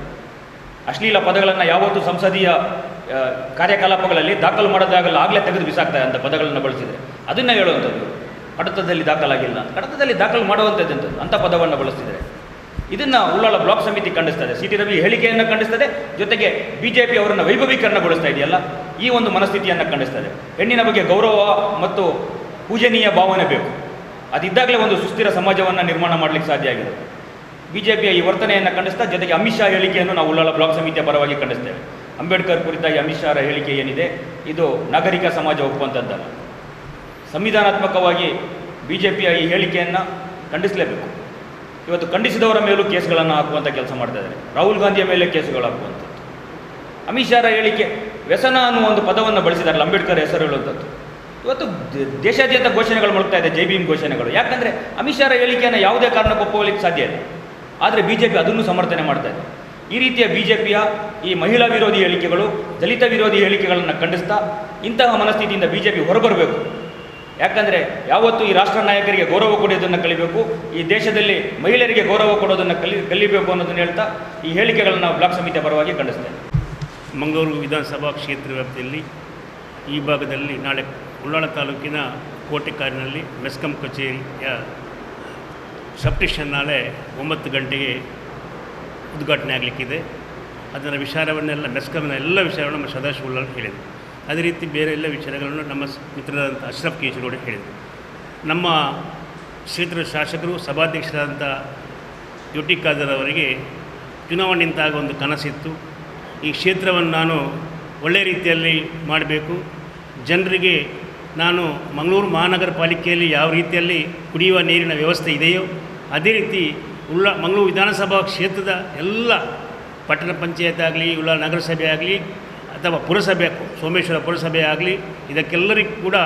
ಅಶ್ಲೀಲ ಪದಗಳನ್ನು ಯಾವತ್ತೂ ಸಂಸದೀಯ ಕಾರ್ಯಕಲಾಪಗಳಲ್ಲಿ ದಾಖಲು ಮಾಡೋದಾಗಲ್ಲ, ಆಗಲೇ ತೆಗೆದು ಬಿಸಾಕ್ತಾರೆ ಅಂತ ಪದಗಳನ್ನು ಬಳಸಿದರೆ. ಅದನ್ನು ಹೇಳುವಂಥದ್ದು. ಕಡತದಲ್ಲಿ ದಾಖಲಾಗಿಲ್ಲ. ಕಡತದಲ್ಲಿ ದಾಖಲು ಮಾಡುವಂಥದ್ದು ಅಂಥ ಪದವನ್ನು ಬಳಸ್ತಿದ್ದಾರೆ ಇದನ್ನು ಉಳ್ಳಾಳ ಬ್ಲಾಕ್ ಸಮಿತಿ ಖಂಡಿಸ್ತದೆ. ಸಿ ಟಿ ರವಿ ಹೇಳಿಕೆಯನ್ನು ಖಂಡಿಸ್ತದೆ. ಜೊತೆಗೆ ಬಿ ಜೆ ಪಿ ಅವರನ್ನು ವೈಭವೀಕರಣಗೊಳಿಸ್ತಾ ಇದೆಯಲ್ಲ, ಈ ಒಂದು ಮನಸ್ಥಿತಿಯನ್ನು ಖಂಡಿಸ್ತದೆ. ಹೆಣ್ಣಿನ ಬಗ್ಗೆ ಗೌರವ ಮತ್ತು ಪೂಜನೀಯ ಭಾವನೆ ಬೇಕು. ಅದಿದ್ದಾಗಲೇ ಒಂದು ಸುಸ್ಥಿರ ಸಮಾಜವನ್ನು ನಿರ್ಮಾಣ ಮಾಡಲಿಕ್ಕೆ ಸಾಧ್ಯ ಆಗಿದೆ. ಬಿ ಜೆ ಪಿಯ ಈ ವರ್ತನೆಯನ್ನು ಖಂಡಿಸ್ತಾ, ಜೊತೆಗೆ ಅಮಿತ್ ಶಾ ಹೇಳಿಕೆಯನ್ನು ನಾವು ಉಳ್ಳಾಳ ಬ್ಲಾಕ್ ಸಮಿತಿಯ ಪರವಾಗಿ ಖಂಡಿಸ್ತೇವೆ. ಅಂಬೇಡ್ಕರ್ ಕುರಿತಾಗಿ ಅಮಿತ್ ಶಾರ ಹೇಳಿಕೆ ಏನಿದೆ, ಇದು ನಾಗರಿಕ ಸಮಾಜ ಒಪ್ಪುವಂಥದ್ದಲ್ಲ ಸಂವಿಧಾನಾತ್ಮಕವಾಗಿ ಬಿ ಜೆ ಪಿಯ ಈ ಹೇಳಿಕೆಯನ್ನು ಖಂಡಿಸಲೇಬೇಕು. ಇವತ್ತು ಖಂಡಿಸಿದವರ ಮೇಲೂ ಕೇಸ್ಗಳನ್ನು ಹಾಕುವಂಥ ಕೆಲಸ ಮಾಡ್ತಾ ಇದ್ದಾರೆ. ರಾಹುಲ್ ಗಾಂಧಿಯ ಮೇಲೆ ಕೇಸುಗಳು ಹಾಕುವಂಥದ್ದು. ಅಮಿತ್ ಶಾರ ಹೇಳಿಕೆ ವ್ಯಸನ ಅನ್ನುವ ಒಂದು ಪದವನ್ನು ಬಳಸಿದ್ದಾರೆ ಅಂಬೇಡ್ಕರ್ ಹೆಸರು ಹೇಳುವಂಥದ್ದು. ಇವತ್ತು ದೇಶಾದ್ಯಂತ ಘೋಷಣೆಗಳು ಮುಳುಗ್ತಾ ಇದೆ, ಜೈ ಭೀಮ್ ಘೋಷಣೆಗಳು. ಯಾಕಂದರೆ ಅಮಿತ್ ಶಾರ ಹೇಳಿಕೆಯನ್ನು ಯಾವುದೇ ಕಾರಣಕ್ಕೂ ಒಪ್ಪುವಲಿಕ್ಕೆ ಸಾಧ್ಯ ಇಲ್ಲ. ಆದರೆ ಬಿ ಜೆ ಪಿ ಅದನ್ನು ಸಮರ್ಥನೆ ಮಾಡ್ತಾ ಇದೆ. ಈ ರೀತಿಯ ಬಿ ಜೆ ಪಿಯ ಈ ಮಹಿಳಾ ವಿರೋಧಿ ಹೇಳಿಕೆಗಳು, ದಲಿತ ವಿರೋಧಿ ಹೇಳಿಕೆಗಳನ್ನು ಖಂಡಿಸ್ತಾ ಇಂತಹ ಮನಸ್ಥಿತಿಯಿಂದ ಬಿ ಜೆ ಪಿ ಹೊರಬರಬೇಕು. ಯಾಕಂದರೆ ಯಾವತ್ತೂ ಈ ರಾಷ್ಟ್ರ ನಾಯಕರಿಗೆ ಗೌರವ ಕೊಡೋದನ್ನು ಕಲಿಬೇಕು, ಈ ದೇಶದಲ್ಲಿ ಮಹಿಳೆಯರಿಗೆ ಗೌರವ ಕೊಡೋದನ್ನು ಕಲಿ, ಕಲಿಬೇಕು ಅನ್ನೋದನ್ನು ಹೇಳ್ತಾ ಈ ಹೇಳಿಕೆಗಳನ್ನು ನಾವು ಬ್ಲಾಕ್ ಸಮಿತಿಯ ಪರವಾಗಿ ಖಂಡಿಸ್ತೇವೆ ಮಂಗಳೂರು ವಿಧಾನಸಭಾ ಕ್ಷೇತ್ರ ವ್ಯಾಪ್ತಿಯಲ್ಲಿ ಈ ಭಾಗದಲ್ಲಿ ನಾಳೆ ಉಳ್ಳಾಳ ತಾಲೂಕಿನ ಕೋಟೆಕಾರಿನಲ್ಲಿ ಮೆಸ್ಕಂ ಕಚೇರಿಯ ಸಬ್ಟಿಷನ್ ನಾಳೆ ಒಂಬತ್ತು ಗಂಟೆಗೆ ಉದ್ಘಾಟನೆ ಆಗಲಿಕ್ಕಿದೆ. ಅದರ ವಿಚಾರವನ್ನೆಲ್ಲ ಮೆಸ್ಕಮ್ನ ಎಲ್ಲ ವಿಚಾರವನ್ನು ನಮ್ಮ ಸದಾಶಿವ ಹೇಳಿದರು. ಅದೇ ರೀತಿ ಬೇರೆ ಎಲ್ಲ ವಿಚಾರಗಳನ್ನು ನಮ್ಮ ಮಿತ್ರರಾದಂಥ ಅಶ್ರಫ್ ಕೇಜ್ರೋಡ್ ಹೇಳಿದರು. ನಮ್ಮ ಕ್ಷೇತ್ರದ ಶಾಸಕರು, ಸಭಾಧ್ಯಕ್ಷರಾದಂಥ ಯು ಟಿ ಖಾದರ್ ಅವರಿಗೆ ಚುನಾವಣೆ ನಿಂತಾಗ ಒಂದು ಕನಸಿತ್ತು. ಈ ಕ್ಷೇತ್ರವನ್ನು ನಾನು ಒಳ್ಳೆಯ ರೀತಿಯಲ್ಲಿ ಮಾಡಬೇಕು. ಜನರಿಗೆ ನಾನು ಮಂಗಳೂರು ಮಹಾನಗರ ಪಾಲಿಕೆಯಲ್ಲಿ ಯಾವ ರೀತಿಯಲ್ಲಿ ಕುಡಿಯುವ ನೀರಿನ ವ್ಯವಸ್ಥೆ ಇದೆಯೋ, ಅದೇ ರೀತಿ ಉಳ್ಳ, ಮಂಗಳೂರು ವಿಧಾನಸಭಾ ಕ್ಷೇತ್ರದ ಎಲ್ಲ ಪಟ್ಟಣ ಪಂಚಾಯತ್ ಆಗಲಿ, ಉಳ್ಳ ನಗರಸಭೆ ಆಗಲಿ ಅಥವಾ ಪುರಸಭೆ, ಸೋಮೇಶ್ವರ ಪುರಸಭೆ ಆಗಲಿ, ಇದಕ್ಕೆಲ್ಲರಿಗೂ ಕೂಡ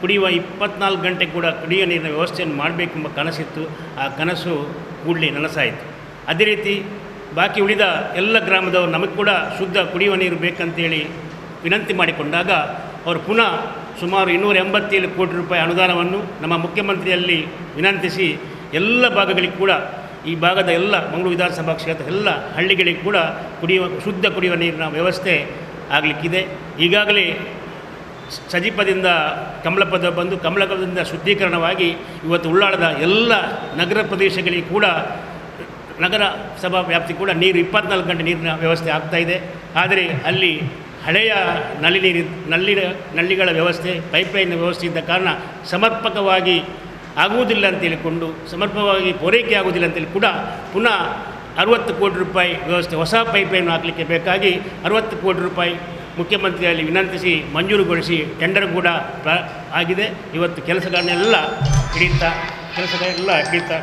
ಕುಡಿಯುವ ಇಪ್ಪತ್ನಾಲ್ಕು ಗಂಟೆ ಕೂಡ ಕುಡಿಯುವ ನೀರಿನ ವ್ಯವಸ್ಥೆಯನ್ನು ಮಾಡಬೇಕೆಂಬ ಕನಸಿತ್ತು. ಆ ಕನಸು ಕೂಡಲಿ ನನಸಾಯಿತು. ಅದೇ ರೀತಿ ಬಾಕಿ ಉಳಿದ ಎಲ್ಲ ಗ್ರಾಮದವರು ನಮಗೆ ಕೂಡ ಶುದ್ಧ ಕುಡಿಯುವ ನೀರು ಬೇಕಂತೇಳಿ ವಿನಂತಿ ಮಾಡಿಕೊಂಡಾಗ ಅವರು ಪುನಃ ಸುಮಾರು ಇನ್ನೂರ ಎಂಬತ್ತೇಳು ಕೋಟಿ ರೂಪಾಯಿ ಅನುದಾನವನ್ನು ನಮ್ಮ ಮುಖ್ಯಮಂತ್ರಿಯಲ್ಲಿ ವಿನಂತಿಸಿ ಎಲ್ಲ ಭಾಗಗಳಿಗೆ ಕೂಡ, ಈ ಭಾಗದ ಎಲ್ಲ ಮಂಗಳೂರು ವಿಧಾನಸಭಾ ಕ್ಷೇತ್ರ ಎಲ್ಲ ಹಳ್ಳಿಗಳಿಗೆ ಕೂಡ ಕುಡಿಯುವ, ಶುದ್ಧ ಕುಡಿಯುವ ನೀರಿನ ವ್ಯವಸ್ಥೆ ಆಗಲಿಕ್ಕಿದೆ. ಈಗಾಗಲೇ ಸಜಿಪದಿಂದ ಕಮಲಪದ ಬಂದು ಕಮಲಪದಿಂದ ಶುದ್ಧೀಕರಣವಾಗಿ ಇವತ್ತು ಉಳ್ಳಾಳದ ಎಲ್ಲ ನಗರ ಪ್ರದೇಶಗಳಿಗೆ ಕೂಡ ನಗರ ಸಭಾ ವ್ಯಾಪ್ತಿ ಕೂಡ ನೀರು ಇಪ್ಪತ್ನಾಲ್ಕು ಗಂಟೆ ನೀರಿನ ವ್ಯವಸ್ಥೆ ಆಗ್ತಾ ಇದೆ. ಆದರೆ ಅಲ್ಲಿ ಹಳೆಯ ನಲ್ಲಿ ನೀರು, ನಲ್ಲಿ ನಲ್ಲಿಗಳ ವ್ಯವಸ್ಥೆ, ಪೈಪ್ಲೈನ್ ವ್ಯವಸ್ಥೆ ಇದ್ದ ಕಾರಣ ಸಮರ್ಪಕವಾಗಿ ಆಗುವುದಿಲ್ಲ ಅಂತ ಹೇಳಿಕೊಂಡು ಸಮರ್ಪಕವಾಗಿ ಪೂರೈಕೆ ಆಗುವುದಿಲ್ಲ ಅಂತೇಳಿ ಕೂಡ ಪುನಃ ಅರುವತ್ತು ಕೋಟಿ ರೂಪಾಯಿ ವ್ಯವಸ್ಥೆ, ಹೊಸ ಪೈಪ್ಲೈನ್ ಹಾಕಲಿಕ್ಕೆ ಬೇಕಾಗಿ ಅರುವತ್ತು ಕೋಟಿ ರೂಪಾಯಿ ಮುಖ್ಯಮಂತ್ರಿಯಲ್ಲಿ ವಿನಂತಿಸಿ, ಮಂಜೂರುಗೊಳಿಸಿ ಟೆಂಡರ್ ಕೂಡ ಪ್ರ ಆಗಿದೆ. ಇವತ್ತು ಕೆಲಸಗಳನ್ನೆಲ್ಲ ಹಿಡಿತಾ ಕೆಲಸಗಳೆಲ್ಲ ಹಿಡಿತಾ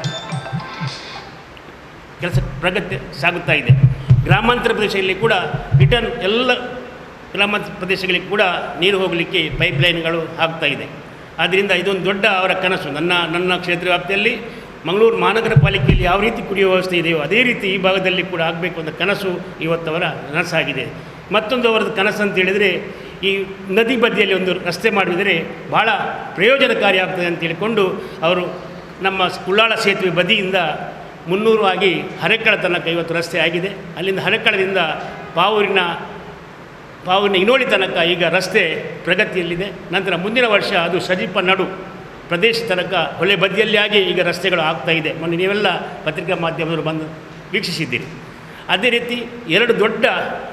ಕೆಲಸ ಪ್ರಗತಿ ಸಾಗುತ್ತಾ ಇದೆ. ಗ್ರಾಮಾಂತರ ಪ್ರದೇಶದಲ್ಲಿ ಕೂಡ ರಿಟರ್ನ್ ಎಲ್ಲ ಗ್ರಾಮಾಂತರ ಪ್ರದೇಶಗಳಿಗೆ ಕೂಡ ನೀರು ಹೋಗಲಿಕ್ಕೆ ಪೈಪ್ಲೈನ್ಗಳು ಆಗ್ತಾ ಇದೆ. ಆದ್ದರಿಂದ ಇದೊಂದು ದೊಡ್ಡ ಅವರ ಕನಸು. ನನ್ನ ನನ್ನ ಕ್ಷೇತ್ರ ವ್ಯಾಪ್ತಿಯಲ್ಲಿ ಮಂಗಳೂರು ಮಹಾನಗರ ಪಾಲಿಕೆಯಲ್ಲಿ ಯಾವ ರೀತಿ ಕುಡಿಯುವ ವ್ಯವಸ್ಥೆ ಇದೆಯೋ ಅದೇ ರೀತಿ ಈ ಭಾಗದಲ್ಲಿ ಕೂಡ ಆಗಬೇಕು ಅಂತ ಕನಸು ಇವತ್ತವರ ನನಸಾಗಿದೆ. ಮತ್ತೊಂದು ಅವರದ್ದು ಕನಸು ಅಂತ ಹೇಳಿದರೆ, ಈ ನದಿ ಬದಿಯಲ್ಲಿ ಒಂದು ರಸ್ತೆ ಮಾಡಿದರೆ ಭಾಳ ಪ್ರಯೋಜನಕಾರಿ ಆಗ್ತದೆ ಅಂತ ಹೇಳಿಕೊಂಡು ಅವರು ನಮ್ಮ ಕುಳ್ಳಾಳ ಸೇತುವೆ ಬದಿಯಿಂದ ಮುನ್ನೂರು ಆಗಿ ಹರೆಕ್ಕಳ ತನಕ ಇವತ್ತು ರಸ್ತೆ ಆಗಿದೆ. ಅಲ್ಲಿಂದ ಹರೆಕ್ಕಳದಿಂದ ಪಾವೂರಿನ ಪಾವೂರಿನ ಇನೋಳಿ ತನಕ ಈಗ ರಸ್ತೆ ಪ್ರಗತಿಯಲ್ಲಿದೆ. ನಂತರ ಮುಂದಿನ ವರ್ಷ ಅದು ಸಜೀಪ ನಡು ಪ್ರದೇಶ ತನಕ ಹೊಳೆ ಬದಿಯಲ್ಲಿ ಆಗಿ ಈಗ ರಸ್ತೆಗಳು ಆಗ್ತಾ ಇದೆ. ಮೊನ್ನೆ ನೀವೆಲ್ಲ ಪತ್ರಿಕಾ ಮಾಧ್ಯಮದವರು ಬಂದು ವೀಕ್ಷಿಸಿದ್ದೀರಿ. ಅದೇ ರೀತಿ ಎರಡು ದೊಡ್ಡ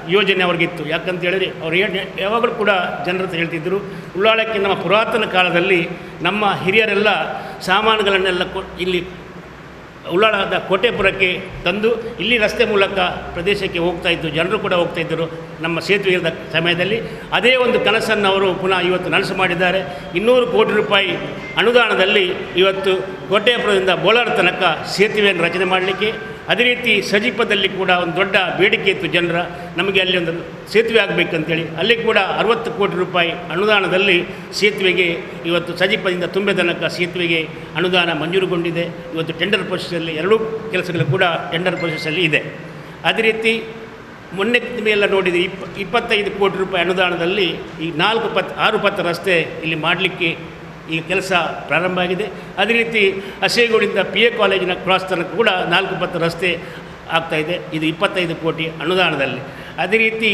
ಯೋಜನೆ ಅವ್ರಿಗಿತ್ತು. ಯಾಕಂತ ಹೇಳಿದ್ರೆ ಅವ್ರು ಯಾವಾಗಲೂ ಕೂಡ ಜನರ ಹೇಳ್ತಿದ್ದರು ಉಳ್ಳಾಳಕ್ಕೆ ನಮ್ಮ ಪುರಾತನ ಕಾಲದಲ್ಲಿ ನಮ್ಮ ಹಿರಿಯರೆಲ್ಲ ಸಾಮಾನುಗಳನ್ನೆಲ್ಲ ಇಲ್ಲಿ ಉಳ್ಳಾಳದ ಕೋಟೆಪುರಕ್ಕೆ ತಂದು ಇಲ್ಲಿ ರಸ್ತೆ ಮೂಲಕ ಪ್ರದೇಶಕ್ಕೆ ಹೋಗ್ತಾ ಇದ್ದು, ಜನರು ಕೂಡ ಹೋಗ್ತಾ ಇದ್ದರು ನಮ್ಮ ಸೇತುವೆ ಇರದ ಸಮಯದಲ್ಲಿ. ಅದೇ ಒಂದು ಕನಸನ್ನು ಅವರು ಪುನಃ ಇವತ್ತು ನನಸು ಮಾಡಿದ್ದಾರೆ. ಇನ್ನೂರು ಕೋಟಿ ರೂಪಾಯಿ ಅನುದಾನದಲ್ಲಿ ಇವತ್ತು ಕೋಟೆಪುರದಿಂದ ಬೋಳಾರ ತನಕ ಸೇತುವೆಯನ್ನು ರಚನೆ ಮಾಡಲಿಕ್ಕೆ ಅದೇ ರೀತಿ ಸಜೀಪದಲ್ಲಿ ಕೂಡ ಒಂದು ದೊಡ್ಡ ಬೇಡಿಕೆ ಇತ್ತು ಜನರ. ನಮಗೆ ಅಲ್ಲಿ ಒಂದು ಸೇತುವೆ ಆಗಬೇಕಂತೇಳಿ. ಅಲ್ಲಿ ಕೂಡ ಅರವತ್ತು ಕೋಟಿ ರೂಪಾಯಿ ಅನುದಾನದಲ್ಲಿ ಸೇತುವೆಗೆ ಇವತ್ತು ಸಜೀಪದಿಂದ ತುಂಬೆ ತನಕ ಸೇತುವೆಗೆ ಅನುದಾನ ಮಂಜೂರುಗೊಂಡಿದೆ. ಇವತ್ತು ಟೆಂಡರ್ ಪ್ರೊಸೆಸ್ಸಲ್ಲಿ ಎರಡೂ ಕೆಲಸಗಳು ಕೂಡ ಟೆಂಡರ್ ಪ್ರೊಸೆಸಲ್ಲಿ ಇದೆ. ಅದೇ ರೀತಿ ಮೊನ್ನೆ ಎಲ್ಲ ನೋಡಿದೆ ಇಪ್ಪ, ಇಪ್ಪತ್ತೈದು ಕೋಟಿ ರೂಪಾಯಿ ಅನುದಾನದಲ್ಲಿ ಈ ನಾಲ್ಕು ಪತ್, ಆರು ಪಥ ರಸ್ತೆ ಇಲ್ಲಿ ಮಾಡಲಿಕ್ಕೆ ಈ ಕೆಲಸ ಪ್ರಾರಂಭ ಆಗಿದೆ. ಅದೇ ರೀತಿ ಹಸೇಗೂಡಿಂದ ಪಿ ಎ ಕಾಲೇಜಿನ ಕ್ರಾಸ್ ತನಕ ಕೂಡ ನಾಲ್ಕು ಪತ್ತು ರಸ್ತೆ ಆಗ್ತಾಯಿದೆ ಇದೆ. ಇದು ಇಪ್ಪತ್ತೈದು ಕೋಟಿ ಅನುದಾನದಲ್ಲಿ. ಅದೇ ರೀತಿ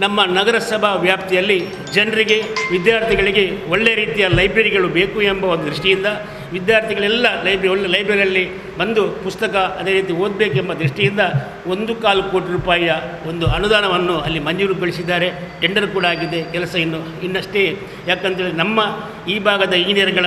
ನಮ್ಮ ನಗರಸಭಾ ವ್ಯಾಪ್ತಿಯಲ್ಲಿ ಜನರಿಗೆ, ವಿದ್ಯಾರ್ಥಿಗಳಿಗೆ ಒಳ್ಳೆಯ ರೀತಿಯ ಲೈಬ್ರರಿಗಳು ಬೇಕು ಎಂಬ ಒಂದು ದೃಷ್ಟಿಯಿಂದ ವಿದ್ಯಾರ್ಥಿಗಳೆಲ್ಲ ಲೈಬ್ರರಿ, ಒಳ್ಳೆ ಲೈಬ್ರರಿಯಲ್ಲಿ ಬಂದು ಪುಸ್ತಕ ಅದೇ ರೀತಿ ಓದಬೇಕೆಂಬ ದೃಷ್ಟಿಯಿಂದ ಒಂದು ಕಾಲು ಕೋಟಿ ರೂಪಾಯಿಯ ಒಂದು ಅನುದಾನವನ್ನು ಅಲ್ಲಿ ಮಂಜೂರುಗೊಳಿಸಿದ್ದಾರೆ ಟೆಂಡರ್ ಕೂಡ ಆಗಿದೆ. ಕೆಲಸ ಇನ್ನು, ಇನ್ನಷ್ಟೇ. ಯಾಕಂತೇಳಿ ನಮ್ಮ ಈ ಭಾಗದ ಇಂಜಿನಿಯರ್ಗಳ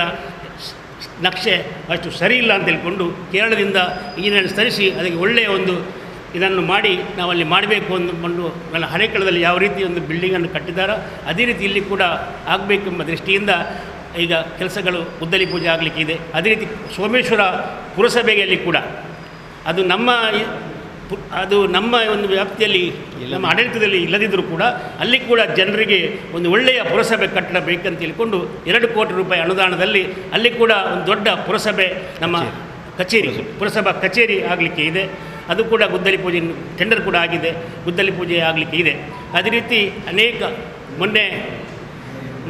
ನಕ್ಷೆ ಅಷ್ಟು ಸರಿ ಇಲ್ಲ ಅಂತ ಹೇಳ್ಕೊಂಡು ಕೇರಳದಿಂದ ಇಂಜಿನಿಯರ್ ತರಿಸಿ ಅದಕ್ಕೆ ಒಳ್ಳೆಯ ಒಂದು ಇದನ್ನು ಮಾಡಿ ನಾವಲ್ಲಿ ಮಾಡಬೇಕು ಅಂದುಕೊಂಡು ನನ್ನ ಹರೇಕಳದಲ್ಲಿ ಯಾವ ರೀತಿ ಒಂದು ಬಿಲ್ಡಿಂಗನ್ನು ಕಟ್ಟಿದ್ದಾರೋ ಅದೇ ರೀತಿ ಇಲ್ಲಿ ಕೂಡ ಆಗಬೇಕೆಂಬ ದೃಷ್ಟಿಯಿಂದ ಈಗ ಕೆಲಸಗಳು ಉದ್ದಲಿ ಪೂಜೆ ಆಗಲಿಕ್ಕೆ ಇದೆ. ಅದೇ ರೀತಿ ಸೋಮೇಶ್ವರ ಪುರಸಭೆಯಲ್ಲಿ ಕೂಡ. ಅದು ನಮ್ಮ ಅದು ನಮ್ಮ ಒಂದು ವ್ಯಾಪ್ತಿಯಲ್ಲಿ ನಮ್ಮ ಆಡಳಿತದಲ್ಲಿ ಇಲ್ಲದಿದ್ದರೂ ಕೂಡ ಅಲ್ಲಿ ಕೂಡ ಜನರಿಗೆ ಒಂದು ಒಳ್ಳೆಯ ಪುರಸಭೆ ಕಟ್ಟಡ ಬೇಕಂತ ಹೇಳಿಕೊಂಡು ಎರಡು ಕೋಟಿ ರೂಪಾಯಿ ಅನುದಾನದಲ್ಲಿ ಅಲ್ಲಿ ಕೂಡ ಒಂದು ದೊಡ್ಡ ಪುರಸಭೆ ನಮ್ಮ ಕಚೇರಿ ಪುರಸಭಾ ಕಚೇರಿ ಆಗಲಿಕ್ಕೆ ಇದೆ. ಅದು ಕೂಡ ಗುದ್ದಲಿ ಪೂಜೆ ಟೆಂಡರ್ ಕೂಡ ಆಗಿದೆ, ಗುದ್ದಲಿ ಪೂಜೆ ಆಗಲಿಕ್ಕೆ ಇದೆ. ಅದೇ ರೀತಿ ಅನೇಕ ಮೊನ್ನೆ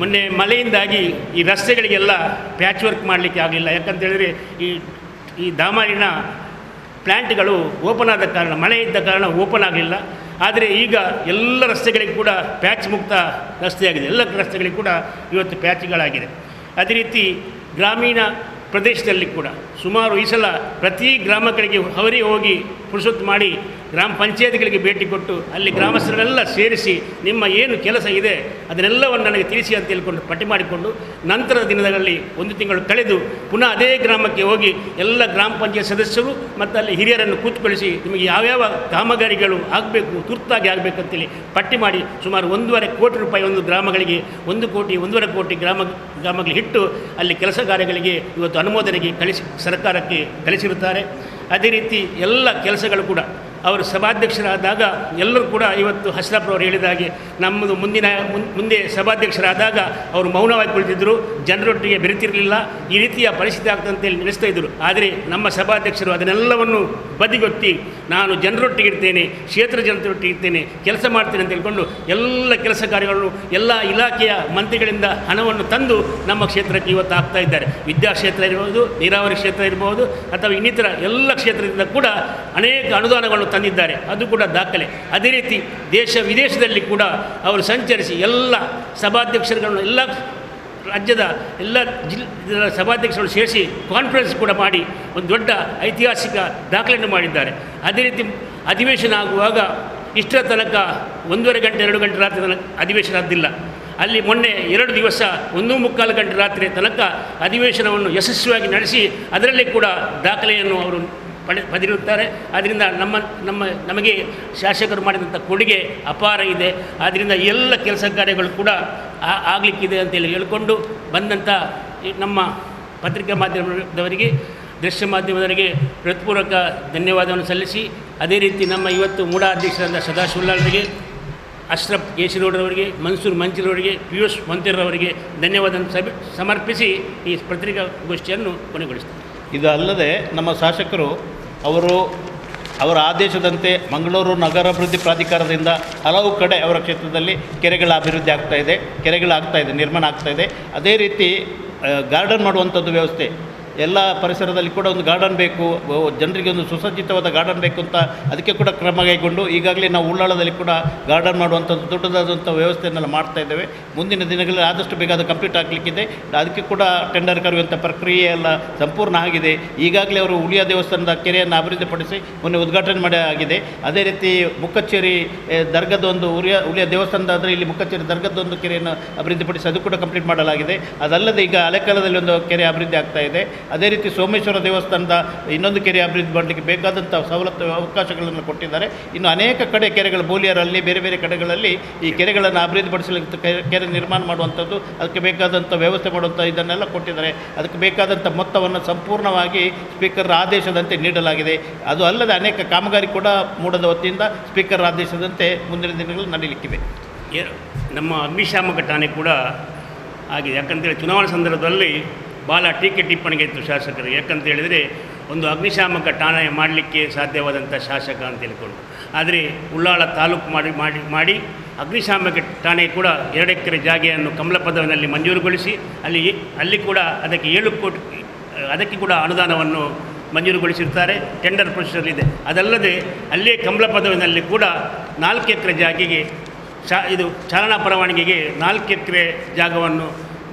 ಮೊನ್ನೆ ಮಳೆಯಿಂದಾಗಿ ಈ ರಸ್ತೆಗಳಿಗೆಲ್ಲ ಪ್ಯಾಚ್ ವರ್ಕ್ ಮಾಡಲಿಕ್ಕೆ ಆಗಲಿಲ್ಲ. ಯಾಕಂತೇಳಿದರೆ ಈ ಈ ದಾಮರಿನ ಪ್ಲ್ಯಾಂಟ್ಗಳು ಓಪನ್ ಆದ ಕಾರಣ, ಮಳೆ ಇದ್ದ ಕಾರಣ ಓಪನ್ ಆಗಲಿಲ್ಲ. ಆದರೆ ಈಗ ಎಲ್ಲ ರಸ್ತೆಗಳಿಗೆ ಕೂಡ ಪ್ಯಾಚ್ ಮುಕ್ತ ರಸ್ತೆಯಾಗಿದೆ. ಎಲ್ಲ ರಸ್ತೆಗಳಿಗೆ ಕೂಡ ಇವತ್ತು ಪ್ಯಾಚ್ಗಳಾಗಿದೆ ಅದೇ ರೀತಿ ಗ್ರಾಮೀಣ ಪ್ರದೇಶದಲ್ಲಿ ಕೂಡ ಸುಮಾರು ಈ ಸಲ ಪ್ರತಿ ಗ್ರಾಮಗಳಿಗೆ ಹವರಿ ಹೋಗಿ ಪುರುಷೊತ್ತು ಮಾಡಿ ಗ್ರಾಮ ಪಂಚಾಯತ್ಗಳಿಗೆ ಭೇಟಿ ಕೊಟ್ಟು ಅಲ್ಲಿ ಗ್ರಾಮಸ್ಥರನ್ನೆಲ್ಲ ಸೇರಿಸಿ ನಿಮ್ಮ ಏನು ಕೆಲಸ ಇದೆ ಅದನ್ನೆಲ್ಲವನ್ನು ನನಗೆ ತಿಳಿಸಿ ಅಂತ ಹೇಳ್ಕೊಂಡು ಪಟ್ಟಿ ಮಾಡಿಕೊಂಡು ನಂತರದ ದಿನಗಳಲ್ಲಿ ಒಂದು ತಿಂಗಳು ಕಳೆದು ಪುನಃ ಅದೇ ಗ್ರಾಮಕ್ಕೆ ಹೋಗಿ ಎಲ್ಲ ಗ್ರಾಮ ಪಂಚಾಯತ್ ಸದಸ್ಯರು ಮತ್ತು ಅಲ್ಲಿ ಹಿರಿಯರನ್ನು ಕೂತ್ಕೊಳಿಸಿ ನಿಮಗೆ ಯಾವ್ಯಾವ ಕಾಮಗಾರಿಗಳು ಆಗಬೇಕು, ತುರ್ತಾಗಿ ಆಗಬೇಕಂತೇಳಿ ಪಟ್ಟಿ ಮಾಡಿ ಸುಮಾರು ಒಂದೂವರೆ ಕೋಟಿ ರೂಪಾಯಿ ಒಂದು ಗ್ರಾಮಗಳಿಗೆ, ಒಂದು ಕೋಟಿ, ಒಂದೂವರೆ ಕೋಟಿ ಗ್ರಾಮ ಗ್ರಾಮಗಳಿಗೆ ಇಟ್ಟು ಅಲ್ಲಿ ಕೆಲಸ ಕಾರ್ಯಗಳಿಗೆ ಇವತ್ತು ಅನುಮೋದನೆಗೆ ಕಳಿಸಿ, ಸರ್ಕಾರಕ್ಕೆ ಕಳಿಸಿರುತ್ತಾರೆ. ಅದೇ ರೀತಿ ಎಲ್ಲ ಕೆಲಸಗಳು ಕೂಡ ಅವರು ಸಭಾಧ್ಯಕ್ಷರಾದಾಗ ಎಲ್ಲರೂ ಕೂಡ ಇವತ್ತು ಹಸ್ರಪ್ಪರವರು ಹೇಳಿದ ಹಾಗೆ ನಮ್ಮದು ಮುಂದಿನ ಮುಂದೆ ಸಭಾಧ್ಯಕ್ಷರಾದಾಗ ಅವರು ಮೌನವಾಗಿ ಕುಳಿತಿದ್ದರು ಜನರೊಟ್ಟಿಗೆ ಬೆರೆತಿರಲಿಲ್ಲ. ಈ ರೀತಿಯ ಪರಿಸ್ಥಿತಿ ಆಗ್ತಂತೇಳಿ ನಡೆಸ್ತಾ ಇದ್ದರು ಆದರೆ ನಮ್ಮ ಸಭಾಧ್ಯಕ್ಷರು ಅದನ್ನೆಲ್ಲವನ್ನು ಬದಿಗೊತ್ತಿ ನಾನು ಜನರೊಟ್ಟಿಗೆ ಇರ್ತೇನೆ, ಕ್ಷೇತ್ರ ಜನರೊಟ್ಟಿಗೆ ಇರ್ತೇನೆ, ಕೆಲಸ ಮಾಡ್ತೇನೆ ಅಂತ ಹೇಳ್ಕೊಂಡು ಎಲ್ಲ ಕೆಲಸ ಕಾರ್ಯಗಳನ್ನು ಎಲ್ಲ ಇಲಾಖೆಯ ಮಂತ್ರಿಗಳಿಂದ ಹಣವನ್ನು ತಂದು ನಮ್ಮ ಕ್ಷೇತ್ರಕ್ಕೆ ಇವತ್ತು ಆಗ್ತಾ ಇದ್ದಾರೆ. ವಿದ್ಯಾಕ್ಷೇತ್ರ ಇರ್ಬೋದು, ನೀರಾವರಿ ಕ್ಷೇತ್ರ ಇರ್ಬೋದು, ಅಥವಾ ಇನ್ನಿತರ ಎಲ್ಲ ಕ್ಷೇತ್ರದಿಂದ ಕೂಡ ಅನೇಕ ಅನುದಾನಗಳನ್ನು ತಂದಿದ್ದಾರೆ. ಅದು ಕೂಡ ದಾಖಲೆ. ಅದೇ ರೀತಿ ದೇಶ ವಿದೇಶದಲ್ಲಿ ಕೂಡ ಅವರು ಸಂಚರಿಸಿ ಎಲ್ಲ ಸಭಾಧ್ಯಕ್ಷರುಗಳನ್ನು, ಎಲ್ಲ ರಾಜ್ಯದ ಎಲ್ಲ ಜಿಲ್ ಸಭಾಧ್ಯಕ್ಷರು ಸೇರಿಸಿ ಕಾನ್ಫರೆನ್ಸ್ ಕೂಡ ಮಾಡಿ ಒಂದು ದೊಡ್ಡ ಐತಿಹಾಸಿಕ ದಾಖಲೆಯನ್ನು ಮಾಡಿದ್ದಾರೆ. ಅದೇ ರೀತಿ ಅಧಿವೇಶನ ಆಗುವಾಗ ಇಷ್ಟರ ತನಕ ಒಂದೂವರೆ ಗಂಟೆ, ಎರಡು ಗಂಟೆ ರಾತ್ರಿ ತನಕ ಅಧಿವೇಶನ ಆದ್ದಿಲ್ಲ. ಅಲ್ಲಿ ಮೊನ್ನೆ ಎರಡು ದಿವಸ ಒಂದು ಮುಕ್ಕಾಲು ಗಂಟೆ ರಾತ್ರಿ ತನಕ ಅಧಿವೇಶನವನ್ನು ಯಶಸ್ವಿಯಾಗಿ ನಡೆಸಿ ಅದರಲ್ಲಿ ಕೂಡ ದಾಖಲೆಯನ್ನು ಅವರು ಪಡೆ ಪಡೆದಿರುತ್ತಾರೆ ಆದ್ದರಿಂದ ನಮ್ಮ ನಮ್ಮ, ನಮಗೆ ಶಾಸಕರು ಮಾಡಿದಂಥ ಕೊಡುಗೆ ಅಪಾರ ಇದೆ. ಆದ್ದರಿಂದ ಎಲ್ಲ ಕೆಲಸ ಕಾರ್ಯಗಳು ಕೂಡ ಆಗಲಿಕ್ಕಿದೆ ಅಂತೇಳಿ ಹೇಳಿಕೊಂಡು ಬಂದಂಥ ನಮ್ಮ ಪತ್ರಿಕಾ ಮಾಧ್ಯಮದವರಿಗೆ, ದೃಶ್ಯ ಮಾಧ್ಯಮದವರಿಗೆ ಹೃತ್ಪೂರ್ವಕ ಧನ್ಯವಾದವನ್ನು ಸಲ್ಲಿಸಿ. ಅದೇ ರೀತಿ ನಮ್ಮ ಇವತ್ತು ಮೂಡಾ ಅಧ್ಯಕ್ಷರಾದ ಸದಾಶಿವಲಾಲ್ರಿಗೆ, ಅಶ್ರಫ್ ಕೇಶಿರೋಡ್ರವರಿಗೆ ಮನ್ಸೂರ್ ಮಂಚಿರವರಿಗೆ ಪಿಯೂಷ್ ಮಂತಿರವರಿಗೆ ಧನ್ಯವಾದ ಸಭೆ ಸಮರ್ಪಿಸಿ ಈ ಪತ್ರಿಕಾಗೋಷ್ಠಿಯನ್ನು ಕೊನೆಗೊಳಿಸ್ತಾರೆ ಇದು ಅಲ್ಲದೆ ನಮ್ಮ ಶಾಸಕರು ಅವರು ಅವರ ಆದೇಶದಂತೆ ಮಂಗಳೂರು ನಗರಾಭಿವೃದ್ಧಿ ಪ್ರಾಧಿಕಾರದಿಂದ ಹಲವು ಕಡೆ ಅವರ ಕ್ಷೇತ್ರದಲ್ಲಿ ಕೆರೆಗಳ ಅಭಿವೃದ್ಧಿ ಆಗ್ತಾ ಇದೆ, ಕೆರೆಗಳಾಗ್ತಾ ಇದೆ, ನಿರ್ಮಾಣ ಆಗ್ತಾಯಿದೆ ಅದೇ ರೀತಿ ಗಾರ್ಡನ್ ಮಾಡುವಂಥದ್ದು ವ್ಯವಸ್ಥೆ ಎಲ್ಲ ಪರಿಸರದಲ್ಲಿ ಕೂಡ ಒಂದು ಗಾರ್ಡನ್ ಬೇಕು ಜನರಿಗೆ ಒಂದು ಸುಸಜ್ಜಿತವಾದ ಗಾರ್ಡನ್ ಬೇಕು ಅಂತ ಅದಕ್ಕೆ ಕೂಡ ಕ್ರಮ ಕೈಗೊಂಡು ಈಗಾಗಲೇ ನಾವು ಉಳ್ಳಾಳದಲ್ಲಿ ಕೂಡ ಗಾರ್ಡನ್ ಮಾಡುವಂಥದ್ದು ದೊಡ್ಡದಾದಂಥ ವ್ಯವಸ್ಥೆಯನ್ನೆಲ್ಲ ಮಾಡ್ತಾ ಇದ್ದೇವೆ. ಮುಂದಿನ ದಿನಗಳಲ್ಲಿ ಆದಷ್ಟು ಬೇಗ ಅದು ಕಂಪ್ಲೀಟ್ ಆಗಲಿಕ್ಕಿದೆ. ಅದಕ್ಕೆ ಕೂಡ ಟೆಂಡರ್ ಕರೆಯುವಂಥ ಪ್ರಕ್ರಿಯೆ ಎಲ್ಲ ಸಂಪೂರ್ಣ ಆಗಿದೆ. ಈಗಾಗಲೇ ಅವರು ಉಳಿಯ ದೇವಸ್ಥಾನದ ಕೆರೆಯನ್ನು ಅಭಿವೃದ್ಧಿಪಡಿಸಿ ಮೊನ್ನೆ ಉದ್ಘಾಟನೆ ಮಾಡಿ ಆಗಿದೆ. ಅದೇ ರೀತಿ ಮುಕ್ಕಚ್ಚೇರಿ ದರ್ಗದ ಒಂದು ಉಳಿಯ ದೇವಸ್ಥಾನದ ಆದರೆ ಇಲ್ಲಿ ಮುಕ್ಕಚ್ಚೇರಿ ದರ್ಗದ ಒಂದು ಕೆರೆಯನ್ನು ಅಭಿವೃದ್ಧಿಪಡಿಸಿ ಅದು ಕೂಡ ಕಂಪ್ಲೀಟ್ ಮಾಡಲಾಗಿದೆ. ಅದಲ್ಲದೆ ಈಗ ಹಳೆಕಾಲದಲ್ಲಿ ಒಂದು ಕೆರೆ ಅಭಿವೃದ್ಧಿ ಆಗ್ತಾ ಇದೆ. ಅದೇ ರೀತಿ ಸೋಮೇಶ್ವರ ದೇವಸ್ಥಾನದ ಇನ್ನೊಂದು ಕೆರೆ ಅಭಿವೃದ್ಧಿ ಮಾಡಲಿಕ್ಕೆ ಬೇಕಾದಂಥ ಸವಲತ್ತು ಅವಕಾಶಗಳನ್ನು ಕೊಟ್ಟಿದ್ದಾರೆ. ಇನ್ನು ಅನೇಕ ಕಡೆ ಕೆರೆಗಳು ಬೋಲಿಯರಲ್ಲಿ, ಬೇರೆ ಬೇರೆ ಕಡೆಗಳಲ್ಲಿ ಈ ಕೆರೆಗಳನ್ನು ಅಭಿವೃದ್ಧಿ ಪಡಿಸಲಿಕ್ಕೆ ಕೆರೆ ನಿರ್ಮಾಣ ಮಾಡುವಂಥದ್ದು, ಅದಕ್ಕೆ ಬೇಕಾದಂಥ ವ್ಯವಸ್ಥೆ ಮಾಡುವಂಥ ಇದನ್ನೆಲ್ಲ ಕೊಟ್ಟಿದ್ದಾರೆ. ಅದಕ್ಕೆ ಬೇಕಾದಂಥ ಮೊತ್ತವನ್ನು ಸಂಪೂರ್ಣವಾಗಿ ಸ್ಪೀಕರ್ ಆದೇಶದಂತೆ ನೀಡಲಾಗಿದೆ. ಅದು ಅಲ್ಲದೆ ಅನೇಕ ಕಾಮಗಾರಿ ಕೂಡ ಮೂಡದ ವತಿಯಿಂದ ಸ್ಪೀಕರ್ ಆದೇಶದಂತೆ ಮುಂದಿನ ದಿನಗಳಲ್ಲಿ ನಡೀಲಿಕ್ಕಿವೆ. ನಮ್ಮ ಅಗ್ನಿಶಾಮಕ ಠಾಣೆ ಕೂಡ ಆಗಿದೆ. ಯಾಕಂತೇಳಿ ಚುನಾವಣಾ ಸಂದರ್ಭದಲ್ಲಿ ಭಾಳ ಟೀಕೆ ಟಿಪ್ಪಣಿಗೆ ಇತ್ತು ಶಾಸಕರು. ಯಾಕಂತ ಹೇಳಿದರೆ ಒಂದು ಅಗ್ನಿಶಾಮಕ ಠಾಣೆ ಮಾಡಲಿಕ್ಕೆ ಸಾಧ್ಯವಾದಂಥ ಶಾಸಕ ಅಂತ ಹೇಳ್ಕೊಂಡು ಆದರೆ ಉಳ್ಳಾಳ ತಾಲೂಕು ಮಾಡಿ ಮಾಡಿ ಮಾಡಿ ಅಗ್ನಿಶಾಮಕ ಠಾಣೆ ಕೂಡ ಎರಡು ಎಕರೆ ಜಾಗೆಯನ್ನು ಕಮಲಪದವಿನಲ್ಲಿ ಮಂಜೂರುಗೊಳಿಸಿ, ಅಲ್ಲಿ ಅಲ್ಲಿ ಕೂಡ ಅದಕ್ಕೆ ಏಳು ಕೋಟಿ, ಅದಕ್ಕೆ ಕೂಡ ಅನುದಾನವನ್ನು ಮಂಜೂರುಗೊಳಿಸಿರ್ತಾರೆ. ಟೆಂಡರ್ ಪ್ರೊಸೀಜರ್ ಇದೆ. ಅದಲ್ಲದೆ ಅಲ್ಲೇ ಕಮಲಪದವಿನಲ್ಲಿ ಕೂಡ ನಾಲ್ಕು ಎಕರೆ ಜಾಗೆಗೆ ಶಾ, ಇದು ಚಾಲನಾ ಪರವಾನಗಿಗೆ ನಾಲ್ಕು ಎಕರೆ ಜಾಗವನ್ನು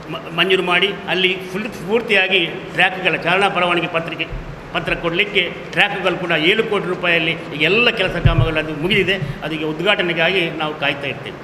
ಮಂಜೂರು ಮಾಡಿ ಅಲ್ಲಿ ಫುಲ್, ಪೂರ್ತಿಯಾಗಿ ಟ್ರ್ಯಾಕ್ಗಳ ಚಾಲನಾ ಪರವಾನಗಿ ಪತ್ರಿಕೆ, ಪತ್ರ ಕೊಡಲಿಕ್ಕೆ ಟ್ರ್ಯಾಕ್ಗಳು ಕೂಡ ಏಳು ಕೋಟಿ ರೂಪಾಯಿಯಲ್ಲಿ ಎಲ್ಲ ಕೆಲಸ ಕಾಮಗಳು ಅದು ಮುಗಿದಿದೆ. ಅದಕ್ಕೆ ಉದ್ಘಾಟನೆಗಾಗಿ ನಾವು ಕಾಯ್ತಾ ಇರ್ತೇವೆ.